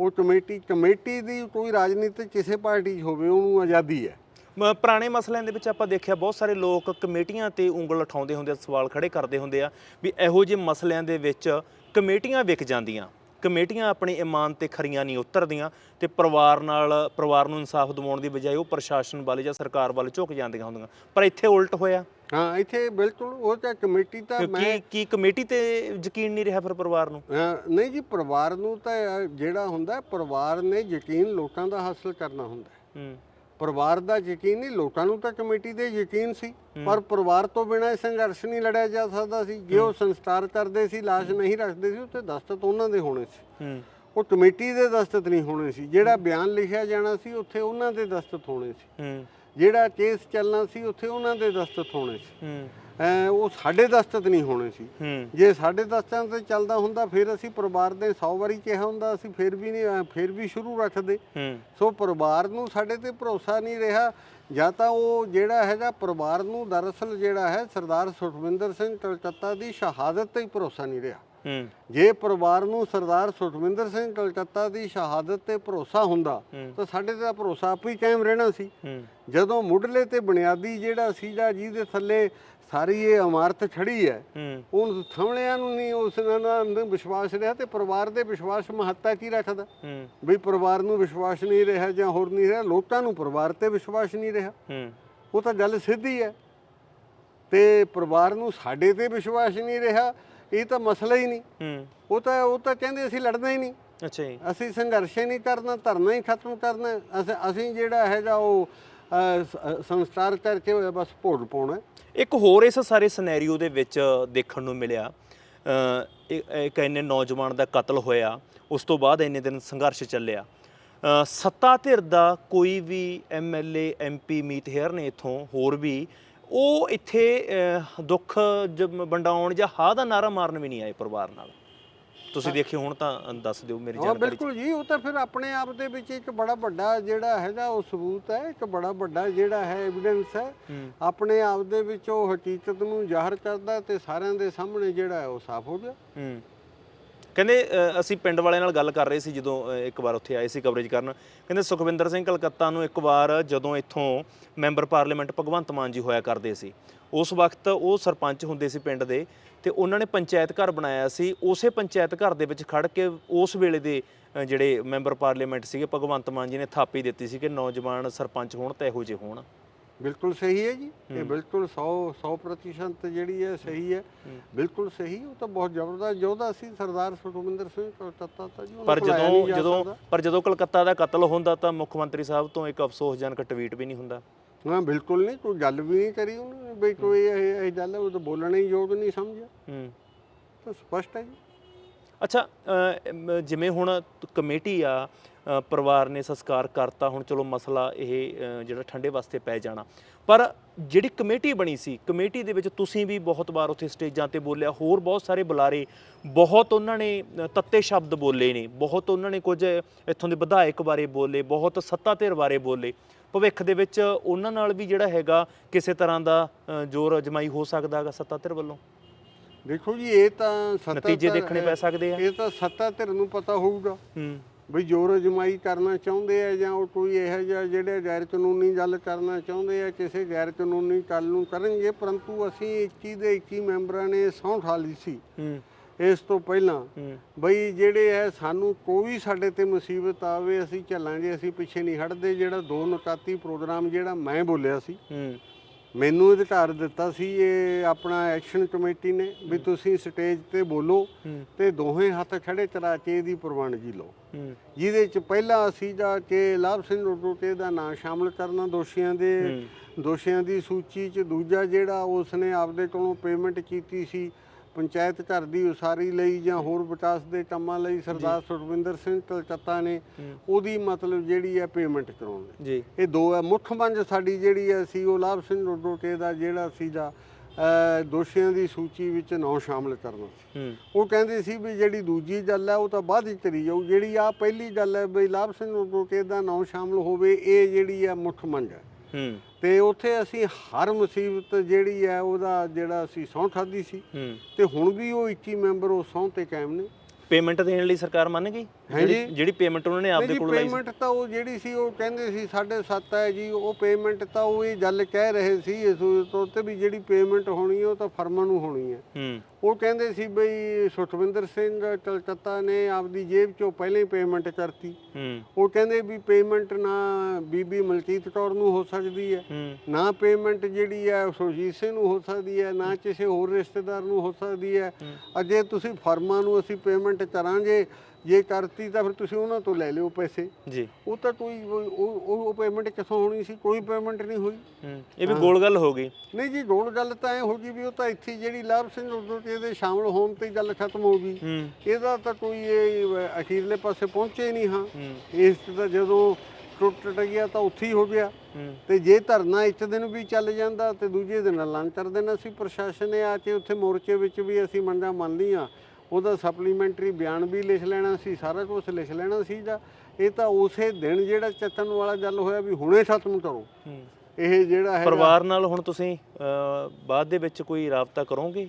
ਉਹ ਕਮੇਟੀ ਕਮੇਟੀ ਦੀ ਕੋਈ ਰਾਜਨੀਤੀ ਕਿਸੇ ਪਾਰਟੀ 'ਚ ਹੋਵੇ ਉਹਨੂੰ ਆਜ਼ਾਦੀ ਹੈ। ਮ- ਪੁਰਾਣੇ ਮਸਲਿਆਂ ਦੇ ਵਿੱਚ ਆਪਾਂ ਦੇਖਿਆ ਬਹੁਤ ਸਾਰੇ ਲੋਕ ਕਮੇਟੀਆਂ ਤੇ ਉਂਗਲ ਉਠਾਉਂਦੇ ਹੁੰਦੇ ਆ ਸਵਾਲ ਖੜੇ ਕਰਦੇ ਹੁੰਦੇ ਆ ਵੀ ਇਹੋ ਜਿਹੇ ਮਸਲਿਆਂ ਦੇ ਵਿੱਚ ਕਮੇਟੀਆਂ ਵਿਕ ਜਾਂਦੀਆਂ। ਕਮੇਟੀਆਂ ਆਪਣੀ ਇਮਾਨ ਤੇ ਖਰੀਆਂ ਨਹੀਂ ਉਤਰਦੀਆਂ ਤੇ ਪਰਿਵਾਰ ਨਾਲ ਪਰਿਵਾਰ ਨੂੰ ਇਨਸਾਫ ਦਿਵਾਉਣ ਦੀ ਬਜਾਏ ਉਹ ਪ੍ਰਸ਼ਾਸਨ ਵੱਲ ਜਾਂ ਸਰਕਾਰ ਵੱਲ ਝੁਕ ਜਾਂਦੀਆਂ ਹੁੰਦੀਆਂ। ਪਰ ਇੱਥੇ ਉਲਟ ਹੋਇਆ। ਹਾਂ ਇੱਥੇ ਬਿਲਕੁਲ ਉਹ ਤਾਂ ਕਮੇਟੀ ਤਾਂ ਮੈਂ ਕੀ ਕੀ ਕਮੇਟੀ ਤੇ ਯਕੀਨ ਨਹੀਂ ਰਿਹਾ ਫਿਰ ਪਰਿਵਾਰ ਨੂੰ? ਅਹ ਨਹੀਂ ਜੀ ਪਰਿਵਾਰ ਨੂੰ ਤਾਂ ਜਿਹੜਾ ਹੁੰਦਾ ਪਰਿਵਾਰ ਨੇ ਯਕੀਨ ਲੋਕਾਂ ਦਾ ਹਾਸਲ ਕਰਨਾ ਹੁੰਦਾ। ਹੈ। ਹੂੰ। ਪਰਿਵਾਰ ਦਾ ਯਕੀਨ ਨਹੀਂ ਲੋਕਾਂ ਨੂੰ ਤਾਂ ਕਮੇਟੀ ਤੇ ਯਕੀਨ ਸੀ ਪਰ ਪਰਿਵਾਰ ਤੋਂ ਬਿਨਾਂ ਇਹ ਸੰਘਰਸ਼ ਨਹੀਂ ਲੜਿਆ ਜਾ ਸਕਦਾ ਸੀ। ਜੇ ਉਹ ਸੰਸਕਾਰ ਕਰਦੇ ਸੀ ਲਾਸ਼ ਨਹੀਂ ਰੱਖਦੇ ਸੀ ਉੱਤੇ ਦਸਤਖਤ ਉਹਨਾਂ ਦੇ ਹੋਣੇ ਸੀ। ਉਹ ਕਮੇਟੀ ਦੇ ਦਸਤਖਤ ਨਹੀਂ ਹੋਣੇ ਸੀ। ਜਿਹੜਾ ਬਿਆਨ ਲਿਖਿਆ ਜਾਣਾ ਸੀ ਉੱਥੇ ਉਹਨਾਂ ਦੇ ਦਸਤਖਤ ਹੋਣੇ ਸੀ। ਜਿਹੜਾ ਕੇਸ ਚੱਲਣਾ ਸੀ ਉੱਥੇ ਉਹਨਾਂ ਦੇ ਦਸਤਖਤ ਹੋਣੇ ਸੀ। ਉਹ ਸਾਡੇ ਦਸਤਖਤ ਨਹੀਂ ਹੋਣੇ ਸੀ। ਜੇ ਸਾਡੇ ਦਸਤਾਂ ਤੇ ਚੱਲਦਾ ਹੁੰਦਾ ਫਿਰ ਅਸੀਂ ਪਰਿਵਾਰ ਦੇ 100 ਵਾਰੀ ਕਿਹਾ ਹੁੰਦਾ ਅਸੀਂ ਫਿਰ ਵੀ ਨਹੀਂ ਫਿਰ ਵੀ ਸ਼ੁਰੂ ਰੱਖਦੇ। ਸੋ ਪਰਿਵਾਰ ਨੂੰ ਸਾਡੇ ਤੇ ਭਰੋਸਾ ਨਹੀਂ ਰਿਹਾ। ਜਾਂ ਤਾਂ ਉਹ ਜਿਹੜਾ ਹੈਗਾ ਪਰਿਵਾਰ ਨੂੰ ਦਰਅਸਲ ਜਿਹੜਾ ਹੈ ਸਰਦਾਰ ਸੁਖਵਿੰਦਰ ਸਿੰਘ ਕਲਕੱਤਾ ਦੀ ਸ਼ਹਾਦਤ ਤੇ ਭਰੋਸਾ ਨਹੀਂ ਰਿਹਾ। ਜੇ ਪਰਿਵਾਰ ਨੂੰ ਸਰਦਾਰ ਸੁਖਵਿੰਦਰ ਸਿੰਘ ਕਲਕੱਤਾ ਦੀ ਸ਼ਹਾਦਤ ਤੇ ਭਰੋਸਾ ਹੁੰਦਾ। ਤਾਂ ਸਾਡੇ ਤੇ ਭਰੋਸਾ ਆਪੇ ਹੀ ਕਾਇਮ ਰਹਿਣਾ ਸੀ। ਜਦੋਂ ਮੁੱਢਲੇ ਤੇ ਬੁਨਿਆਦੀ ਜਿਹੜਾ ਸੀਗਾ ਜਿਹਦੇ ਥੱਲੇ ਸਾਰੀ ਇਹ ਇਮਾਰਤ ਖੜੀ ਹੈ। ਉਹ ਥਮਲਿਆਂ ਨੂੰ ਨਹੀਂ ਉਸ ਨਾਲ ਅੰਦਰ ਵਿਸ਼ਵਾਸ ਰਿਹਾ ਤੇ ਪਰਿਵਾਰ ਦੇ ਵਿਸ਼ਵਾਸ ਮਹੱਤਤਾ ਕੀ ਰੱਖਦਾ? ਵੀ ਪਰਿਵਾਰ ਨੂੰ ਵਿਸ਼ਵਾਸ ਨਹੀਂ ਰਿਹਾ ਜਾਂ ਹੋਰ ਨਹੀਂ ਰਿਹਾ ਲੋਕਾਂ ਨੂੰ ਪਰਿਵਾਰ ਤੇ ਵਿਸ਼ਵਾਸ ਨਹੀਂ ਰਿਹਾ। ਉਹ ਤਾਂ ਗੱਲ ਸਿੱਧੀ ਹੈ। ਤੇ ਪਰਿਵਾਰ ਨੂੰ ਸਾਡੇ ਤੇ ਵਿਸ਼ਵਾਸ ਨਹੀਂ ਰਿਹਾ ਇਹ ਤਾਂ ਮਸਲਾ ਹੀ ਨਹੀਂ। ਉਹ ਤਾਂ ਉਹ ਤਾਂ ਕਹਿੰਦੇ ਅਸੀਂ ਲੜਨਾ ਹੀ ਨਹੀਂ। ਅੱਛਾ ਜੀ। ਅਸੀਂ ਸੰਘਰਸ਼ ਹੀ ਨਹੀਂ ਕਰਨਾ ਧਰਨਾ ਹੀ ਖਤਮ ਕਰਨਾ। ਅਸੀਂ ਜਿਹੜਾ ਹੈਗਾ ਉਹ ਸੰਸਕਾਰ ਕਰਕੇ ਹੋਇਆ ਬਸ ਭੋੜ ਪਾਉਣਾ ਇੱਕ ਹੋਰ ਇਸ ਸਾਰੇ ਸਿਨੈਰੀਓ ਦੇ ਵਿੱਚ ਦੇਖਣ ਨੂੰ ਮਿਲਿਆ। ਅ, ਇੱਕ ਇੰਨੇ ਨੌਜਵਾਨ ਦਾ ਕਤਲ ਹੋਇਆ ਉਸ ਤੋਂ ਬਾਅਦ ਇੰਨੇ ਦਿਨ ਸੰਘਰਸ਼ ਚੱਲਿਆ। ਸੱਤਾ ਧਿਰ ਦਾ ਕੋਈ ਵੀ ਐਮਐਲਏ ਐਮਪੀ ਮੀਤ ਹੇਅਰ ਨੇ ਇਥੋਂ ਹੋਰ ਵੀ ਉਹ ਇੱਥੇ ਦੁੱਖ ਜ- ਵੰਡਾਉਣ ਜਾਂ ਹਾਂ ਦਾ ਨਾਰਾ ਮਾਰਨ ਵੀ ਨਹੀਂ ਆਏ ਪਰਿਵਾਰ ਨਾਲ। ਤੁਸੀਂ ਦੇਖਿਓ ਹੁਣ ਤਾਂ ਦੱਸ ਦਿਓ ਮੇਰੀ ਹਾਂ ਜਾਣਕਾਰੀ 'ਚ। ਬਿਲਕੁਲ ਜੀ ਉਹ ਤਾਂ ਫਿਰ ਆਪਣੇ ਆਪ ਦੇ ਵਿੱਚ ਇੱਕ ਬੜਾ ਵੱਡਾ ਜਿਹੜਾ ਹੈਗਾ ਉਹ ਸਬੂਤ ਹੈ ਇੱਕ ਬੜਾ ਵੱਡਾ ਜਿਹੜਾ ਹੈ ਐਵੀਡੈਂਸ ਹੈ। ਹੂੰ। ਆਪਣੇ ਆਪ ਦੇ ਵਿੱਚ ਉਹ ਹਕੀਕਤ ਨੂੰ ਜ਼ਾਹਰ ਕਰਦਾ ਤੇ ਸਾਰਿਆਂ ਦੇ ਸਾਹਮਣੇ ਜਿਹੜਾ ਹੈ ਉਹ ਸਾਫ਼ ਹੋ ਗਿਆ। ਹੂੰ। ਕਹਿੰਦੇ ਅ, ਅਸੀਂ ਪਿੰਡ ਵਾਲਿਆਂ ਨਾਲ ਗੱਲ ਕਰ ਰਹੇ ਸੀ ਜਦੋਂ ਅ, ਇੱਕ ਵਾਰ ਉੱਥੇ ਆਏ ਸੀ ਕਵਰੇਜ ਕਰਨ। ਕਹਿੰਦੇ ਸੁਖਵਿੰਦਰ ਸਿੰਘ ਕਲਕੱਤਾ ਨੂੰ ਇੱਕ ਵਾਰ ਜਦੋਂ ਇੱਥੋਂ ਮੈਂਬਰ ਪਾਰਲੀਮੈਂਟ ਭਗਵੰਤ ਮਾਨ ਜੀ ਹੋਇਆ ਕਰਦੇ ਸੀ ਉਸ ਵਕਤ ਉਹ ਸਰਪੰਚ ਹੁੰਦੇ ਸੀ ਪਿੰਡ ਦੇ। ਤੇ ਉਹਨਾਂ ਨੇ ਪੰਚਾਇਤ ਘਰ ਬਣਾਇਆ ਸੀ। ਉਸੇ ਪੰਚਾਇਤ ਘਰ ਦੇ ਵਿੱਚ ਖੜ ਕੇ ਉਸ ਵੇਲੇ ਦੇ ਜਿਹੜੇ ਮੈਂਬਰ ਪਾਰਲੀਮੈਂਟ ਸੀਗੇ ਭਗਵੰਤ ਮਾਨ ਜੀ ਨੇ ਥਾਪੀ ਦਿੱਤੀ ਸੀ ਕਿ ਨੌਜਵਾਨ ਸਰਪੰਚ ਹੋਣ ਤਾਂ ਇਹੋ ਜਿਹੇ ਹੋਣ। ਬਿਲਕੁਲ ਸਹੀ ਹੈ ਜੀ। ਇਹ ਬਿਲਕੁਲ 100 100% ਜਿਹੜੀ ਹੈ ਸਹੀ ਹੈ। ਬਿਲਕੁਲ ਸਹੀ ਉਹ ਤਾਂ ਬਹੁਤ ਜ਼ਬਰਦਸਤ ਯੋਧਾ ਸੀ ਸਰਦਾਰ ਸੁਖਵਿੰਦਰ ਸਿੰਘ ਕਲਕੱਤਾ ਤਾਂ ਜੀ ਪਰ ਜਦੋਂ ਜਦੋਂ। ਪਰ ਜਦੋਂ ਕਲਕੱਤਾ ਦਾ ਕਤਲ ਹੁੰਦਾ ਤਾਂ ਮੁੱਖ ਮੰਤਰੀ ਸਾਹਿਬ ਤੋਂ ਇੱਕ ਅਫਸੋਸਜਨਕ ਟਵੀਟ ਵੀ ਨਹੀਂ ਹੁੰਦਾ। ਹਾਂ ਬਿਲਕੁਲ ਨਹੀਂ ਕੋਈ ਗੱਲ ਵੀ ਨਹੀਂ ਕਰੀ ਉਹਨੇ ਵੀ ਕੋਈ ਇਹ ਇਹ ਗੱਲ ਉਹ ਤਾਂ ਬੋਲਣ ਹੀ ਯੋਗ ਨਹੀਂ ਸਮਝਿਆ। ਹੂੰ। ਤਾਂ ਸਪਸ਼ਟ ਹੈ ਜੀ। ਅੱਛਾ ਜਿਵੇਂ ਹੁਣ ਕਮੇਟੀ ਆ ਅ, ਪਰਿਵਾਰ ਨੇ ਸੰਸਕਾਰ ਕਰਤਾ ਹੁਣ ਚਲੋ ਮਸਲਾ ਇਹ ਅ, ਜਿਹੜਾ ਠੰਡੇ ਵਾਸਤੇ ਪੈ ਜਾਣਾ। ਪਰ ਜਿਹੜੀ ਕਮੇਟੀ ਬਣੀ ਸੀ ਕਮੇਟੀ ਦੇ ਵਿੱਚ ਤੁਸੀਂ ਵੀ ਬਹੁਤ ਵਾਰ ਉੱਥੇ ਸਟੇਜਾਂ ਤੇ ਬੋਲਿਆ ਹੋਰ ਬਹੁਤ ਸਾਰੇ ਬੁਲਾਰੇ ਬਹੁਤ ਉਹਨਾਂ ਨੇ ਅ, ਤੱਤੇ ਸ਼ਬਦ ਬੋਲੇ ਨੇ ਬਹੁਤ ਉਹਨਾਂ ਨੇ ਕੁਝ ਇੱਥੋਂ ਦੇ ਵਿਧਾਇਕ ਬਾਰੇ ਬੋਲੇ ਬਹੁਤ ਸੱਤਾ ਧਿਰ ਬਾਰੇ ਬੋਲੇ। ਭਵਿੱਖ ਦੇ ਵਿੱਚ ਉਹਨਾਂ ਨਾਲ ਵੀ ਜਿਹੜਾ ਹੈਗਾ ਕਿਸੇ ਤਰ੍ਹਾਂ ਦਾ ਜ਼ੋਰ ਅਜਮਾਈ ਹੋ ਸਕਦਾ ਹੈਗਾ ਸੱਤਾ ਧਿਰ ਵੱਲੋਂ? ਦੇਖੋ ਜੀ ਇਹ ਤਾਂ ਸੱਤਾ ਨਤੀਜੇ ਦੇਖਣੇ ਪੈ ਸਕਦੇ ਆ। ਇਹ ਤਾਂ ਸੱਤਾ ਧਿਰ ਨੂੰ ਪਤਾ ਹੋਊਗਾ। ਹੂੰ। ਵੀ ਜ਼ੋਰ ਅਜਮਾਈ ਕਰਨਾ ਚਾਹੁੰਦੇ ਆ ਜਾਂ ਉਹ ਕੋਈ ਇਹੋ ਜਿਹਾ ਜਿਹੜੇ ਗੈਰ ਕਾਨੂੰਨੀ ਗੱਲ ਕਰਨਾ ਚਾਹੁੰਦੇ ਆ ਕਿਸੇ ਗੈਰ ਕਾਨੂੰਨੀ ਗੱਲ ਨੂੰ ਕਰਨਗੇ ਪਰੰਤੂ ਅਸੀਂ 21 ਦੇ 21 ਮੈਂਬਰਾਂ ਨੇ ਸਹੁੰ ਠਾ ਲਈ ਸੀ। ਹੂੰ। ਇਸ ਤੋਂ ਪਹਿਲਾਂ ਬਈ ਜਿਹੜੇ ਹੈ ਸਾਨੂੰ ਕੋਈ ਸਾਡੇ ਤੇ ਮੁਸੀਬਤ ਆਵੇ ਅਸੀਂ ਚੱਲਾਂਗੇ ਅਸੀਂ ਪਿੱਛੇ ਨਹੀਂ ਹਟਦੇ। ਜਿਹੜਾ ਦੋ ਨਕਾਤੀ ਪ੍ਰੋਗਰਾਮ ਜਿਹੜਾ ਮੈਂ ਬੋਲਿਆ ਸੀ ਮੈਨੂੰ ਅਧਿਕਾਰ ਦਿੱਤਾ ਸੀ ਇਹ ਆਪਣਾ ਐਕਸ਼ਨ ਕਮੇਟੀ ਨੇ ਵੀ ਤੁਸੀਂ ਸਟੇਜ ਤੇ ਬੋਲੋ ਤੇ ਦੋਹੇ ਹੱਥ ਖੜੇ ਕਰਾ ਕੇ ਇਹਦੀ ਪ੍ਰਵਾਨਗੀ ਲਓ। ਜਿਹਦੇ ਚ ਪਹਿਲਾ ਅਸੀਂ ਜਾ ਕੇ ਲਾਭ ਸਿੰਘ ਰੋਟੇ ਦਾ ਨਾਮ ਸ਼ਾਮਲ ਕਰਨਾ ਦੋਸ਼ੀਆਂ ਦੇ ਦੋਸ਼ੀਆਂ ਦੀ ਸੂਚੀ ਚ ਦੂਜਾ ਜਿਹੜਾ ਉਸਨੇ ਆਪਦੇ ਕੋਲੋਂ ਪੇਮੈਂਟ ਕੀਤੀ ਸੀ ਪੰਚਾਇਤ ਘਰ ਦੀ ਉਸਾਰੀ ਲਈ ਜਾਂ ਹੋਰ ਵਿਕਾਸ ਦੇ ਕੰਮਾਂ ਲਈ ਸਰਦਾਰ ਸੁਖਵਿੰਦਰ ਸਿੰਘ ਕਲਕੱਤਾ ਨੇ। ਉਹਦੀ ਮਤਲਬ ਜਿਹੜੀ ਹੈ ਪੇਮੈਂਟ ਕਰਾਉਣ। ਜੀ। ਇਹ ਦੋ ਹੈ। ਮੁੱਖ ਮੰਜ ਸਾਡੀ ਜਿਹੜੀ ਹੈ ਸੀ ਉਹ ਲਾਭ ਸਿੰਘ ਰੋਟੇ ਦਾ ਜਿਹੜਾ ਸੀਗਾ ਦੋਸ਼ੀਆਂ ਦੀ ਸੂਚੀ ਵਿੱਚ ਨਾਂ ਸ਼ਾਮਲ ਕਰਨਾ ਸੀ। ਉਹ ਕਹਿੰਦੇ ਸੀ ਵੀ ਜਿਹੜੀ ਦੂਜੀ ਗੱਲ ਹੈ ਉਹ ਤਾਂ ਬਾਅਦ ਵਿੱਚ ਕਰੀ ਜਾਊ। ਜਿਹੜੀ ਆ ਪਹਿਲੀ ਗੱਲ ਹੈ ਵੀ ਲਾਭ ਸਿੰਘ ਰੋਕੇ ਦਾ ਨਾਮ ਸ਼ਾਮਲ ਹੋਵੇ ਇਹ ਜਿਹੜੀ ਹੈ ਮੁੱਖ ਮੰਗ ਹੈ ਹੂੰ। ਤੇ ਉੱਥੇ ਅਸੀਂ ਹਰ ਮੁਸੀਬਤ ਜਿਹੜੀ ਹੈ ਉਹਦਾ ਜਿਹੜਾ ਅਸੀਂ ਸਹੁੰ ਖਾਧੀ ਸੀ ਤੇ ਹੁਣ ਵੀ ਉਹ 21 ਮੈਂਬਰ ਉਹ ਸਹੁੰ ਤੇ ਕਾਇਮ ਨੇ। ਪੇਮੈਂਟ ਦੇਣ ਲਈ ਸਰਕਾਰ ਮੰਨ ਗਈ? ਜਿਹੜੀ- ਜਿਹੜੀ ਪੇਮੈਂਟ ਉਹਨਾਂ ਨੇ ਆਪਦੇ ਕੋਲ ਲਾਈ ਪੇਮੈਂਟ ਤਾਂ ਉਹ ਜਿਹੜੀ ਸੀ ਉਹ ਕਹਿੰਦੇ ਸੀ 7.5 ਹੈ ਜੀ ਉਹ ਪੇਮੈਂਟ ਤਾਂ ਉਹ ਇਹ ਗੱਲ ਕਹਿ ਰਹੇ ਸੀ ਇਸ ਤੋਂ ਤੇ ਵੀ ਜਿਹੜੀ ਪੇਮੈਂਟ ਹੋਣੀ ਹੈ ਉਹ ਤਾਂ ਫਰਮਾਂ ਨੂੰ ਹੋਣੀ ਹੈ। ਉਹ ਕਹਿੰਦੇ ਸੀ ਬਈ ਸੁਖਵਿੰਦਰ ਸਿੰਘ ਕਲਕੱਤਾ ਨੇ ਆਪਦੀ ਜੇਬ ਚੋਂ ਪਹਿਲਾਂ ਹੀ ਪੇਮੈਂਟ ਕਰਤੀ। ਉਹ ਕਹਿੰਦੇ ਵੀ ਪੇਮੈਂਟ ਨਾ ਬੀਬੀ ਮਲਕੀਤ ਕੌਰ ਨੂੰ ਹੋ ਸਕਦੀ ਹੈ। ਨਾ ਪੇਮੈਂਟ ਜਿਹੜੀ ਹੈ ਸੁਰਜੀਤ ਸਿੰਘ ਨੂੰ ਹੋ ਸਕਦੀ ਹੈ ਨਾ ਕਿਸੇ ਹੋਰ ਰਿਸ਼ਤੇਦਾਰ ਨੂੰ ਹੋ ਸਕਦੀ ਹੂੰ। ਅਜੇ ਤੁਸੀਂ ਫਰਮਾਂ ਨੂੰ ਅਸੀਂ ਪੇਮੈਂਟ ਕਰਾਂਗੇ ਜੇ ਕਰਤੀ ਤਾਂ ਫਿਰ ਤੁਸੀਂ ਉਹਨਾਂ ਤੋਂ ਲੈ ਲਿਓ ਪੈਸੇ। ਜੀ। ਉਹ ਤਾਂ ਕੋਈ ਉਹ ਉਹ- ਪੇਮੈਂਟ ਕਿੱਥੋਂ ਹੋਣੀ ਸੀ? ਕੋਈ ਪੇਮੈਂਟ ਨਹੀਂ ਹੋਈ। ਹੂੰ ਇਹ ਵੀ ਗੋਲ ਗੱਲ ਹੋ ਗਈ। ਨਹੀਂ ਜੀ ਗੋਲ ਗੱਲ ਤਾਂ ਐ ਹੋ ਗਈ ਵੀ ਉਹ ਤਾਂ ਇੱਥੇ ਜਿਹੜੀ ਲਾਭ ਸਿੰਘ ਉਦੋਂ ਤੇ ਇਹਦੇ ਸ਼ਾਮਲ ਹੋਣ ਤੇ ਗੱਲ ਖਤਮ ਹੋ ਗਈ। ਇਹਦਾ ਤਾਂ ਕੋਈ ਇਹ ਅਖੀਰਲੇ ਪਾਸੇ ਪਹੁੰਚੇ ਨਹੀਂ ਹਾਂ। ਇਸ ਤਾਂ ਜਦੋਂ ਟੁੱਟ ਟੁੱਟ ਗਿਆ ਤਾਂ ਉੱਥੇ ਹੀ ਹੋ ਗਿਆ। ਤੇ ਜੇ ਧਰਨਾ ਇੱਕ ਦਿਨ ਵੀ ਚੱਲ ਜਾਂਦਾ ਤੇ ਦੂਜੇ ਦਿਨ ਐਲਾਨ ਕਰ ਦੇਣਾ ਸੀ ਪ੍ਰਸ਼ਾਸਨ ਨੇ ਆ ਕੇ ਉੱਥੇ ਮੋਰਚੇ ਵਿੱਚ ਵੀ ਅਸੀਂ ਮੰਗਾਂ ਮੰਨ ਲਈਆਂ। ਉਹਦਾ ਸਪਲੀਮੈਂਟਰੀ ਬਿਆਨ ਵੀ ਲਿਖ ਲੈਣਾ ਸੀ ਸਾਰਾ ਕੁਝ ਲਿਖ ਲੈਣਾ ਸੀ ਜਾਂ ਇਹ ਤਾਂ ਉਸੇ ਦਿਨ ਜਿਹੜਾ ਚੱਤਨ ਵਾਲਾ ਗੱਲ ਹੋਇਆ ਵੀ ਹੁਣੇ ਖਤਮ ਕਰੋ। ਇਹ ਜਿਹੜਾ ਹੈ ਪਰਿਵਾਰ ਨਾਲ ਹੁਣ ਤੁਸੀਂ ਬਾਅਦ ਦੇ ਵਿੱਚ ਕੋਈ ਰਾਬਤਾ ਕਰੋਗੇ?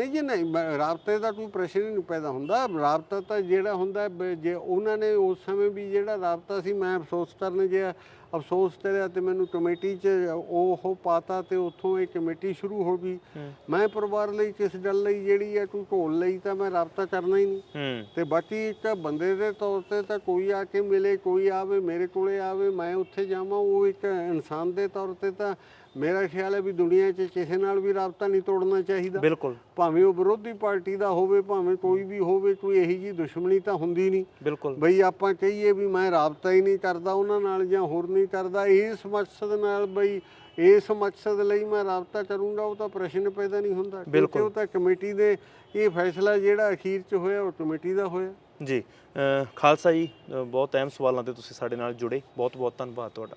ਨਹੀਂ ਜੀ ਨਹੀਂ ਰਾਬਤੇ ਦਾ ਕੋਈ ਪ੍ਰਸ਼ਨ ਹੀ ਨਹੀਂ ਪੈਦਾ ਹੁੰਦਾ। ਰਾਬਤਾ ਤਾਂ ਜਿਹੜਾ ਹੁੰਦਾ ਬ- ਜੇ ਉਹਨਾਂ ਨੇ ਉਸ ਸਮੇਂ ਵੀ ਜਿਹੜਾ ਰਾਬਤਾ ਸੀ ਮੈਂ ਅਫਸੋਸ ਕਰਨ ਗਿਆ। ਅਫਸੋਸ ਕਰਿਆ ਤੇ ਮੈਨੂੰ ਕਮੇਟੀ 'ਚ ਉਹ ਪਾਤਾ ਤੇ ਉੱਥੋਂ ਇਹ ਕਮੇਟੀ ਸ਼ੁਰੂ ਹੋ ਗਈ। ਹੂੰ। ਮੈਂ ਪਰਿਵਾਰ ਲਈ ਕਿਸ ਗੱਲ ਲਈ ਜਿਹੜੀ ਹੈ ਕੋਈ ਢੋਲ ਲਈ ਤਾਂ ਮੈਂ ਰਾਬਤਾ ਕਰਨਾ ਹੀ ਨਹੀਂ। ਹੂੰ। ਤੇ ਬਾਕੀ ਇੱਕ ਬੰਦੇ ਦੇ ਤੌਰ ਤੇ ਤਾਂ ਕੋਈ ਆ ਕੇ ਮਿਲੇ ਕੋਈ ਆਵੇ ਮੇਰੇ ਕੋਲੇ ਆਵੇ ਮੈਂ ਉੱਥੇ ਜਾਵਾਂ ਉਹ ਇੱਕ ਇਨਸਾਨ ਦੇ ਤੌਰ ਤੇ ਤਾਂ ਮੇਰਾ ਖਿਆਲ ਹੈ ਵੀ ਦੁਨੀਆ 'ਚ ਕਿਸੇ ਨਾਲ ਵੀ ਰਾਬਤਾ ਨਹੀਂ ਤੋੜਨਾ ਚਾਹੀਦਾ। ਬਿਲਕੁਲ। ਭਾਵੇਂ ਉਹ ਵਿਰੋਧੀ ਪਾਰਟੀ ਦਾ ਹੋਵੇ ਭਾਵੇਂ ਕੋਈ ਵੀ ਹੋਵੇ ਕੋਈ ਇਹੀ ਜੀ ਦੁਸ਼ਮਣੀ ਤਾਂ ਹੁੰਦੀ ਨਹੀਂ। ਬਿਲਕੁਲ। ਬਈ ਆਪਾਂ ਕਹੀਏ ਵੀ ਮੈਂ ਰਾਬਤਾ ਹੀ ਨਹੀਂ ਕਰਦਾ ਉਹਨਾਂ ਨਾਲ ਜਾਂ ਹੋਰ ਨਹੀਂ ਕਰਦਾ ਇਸ ਮਕਸਦ ਨਾਲ ਬਈ ਇਸ ਮਕਸਦ ਲਈ ਮੈਂ ਰਾਬਤਾ ਕਰੂੰਗਾ ਉਹ ਤਾਂ ਪ੍ਰਸ਼ਨ ਪੈਦਾ ਨਹੀਂ ਹੁੰਦਾ। ਕਿਉਂਕਿ। ਉਹ ਤਾਂ ਕਮੇਟੀ ਦੇ ਇਹ ਫੈਸਲਾ ਜਿਹੜਾ ਅਖੀਰ 'ਚ ਹੋਇਆ ਉਹ ਕਮੇਟੀ ਦਾ ਹੋਇਆ। ਜੀ ਖਾਲਸਾ ਜੀ ਬਹੁਤ ਅਹਿਮ ਸਵਾਲਾਂ ਤੇ ਤੁਸੀਂ ਸਾਡੇ ਨਾਲ ਜੁੜੇ। ਬਹੁਤ ਬਹੁਤ ਧੰਨਵਾਦ ਤੁਹਾਡਾ।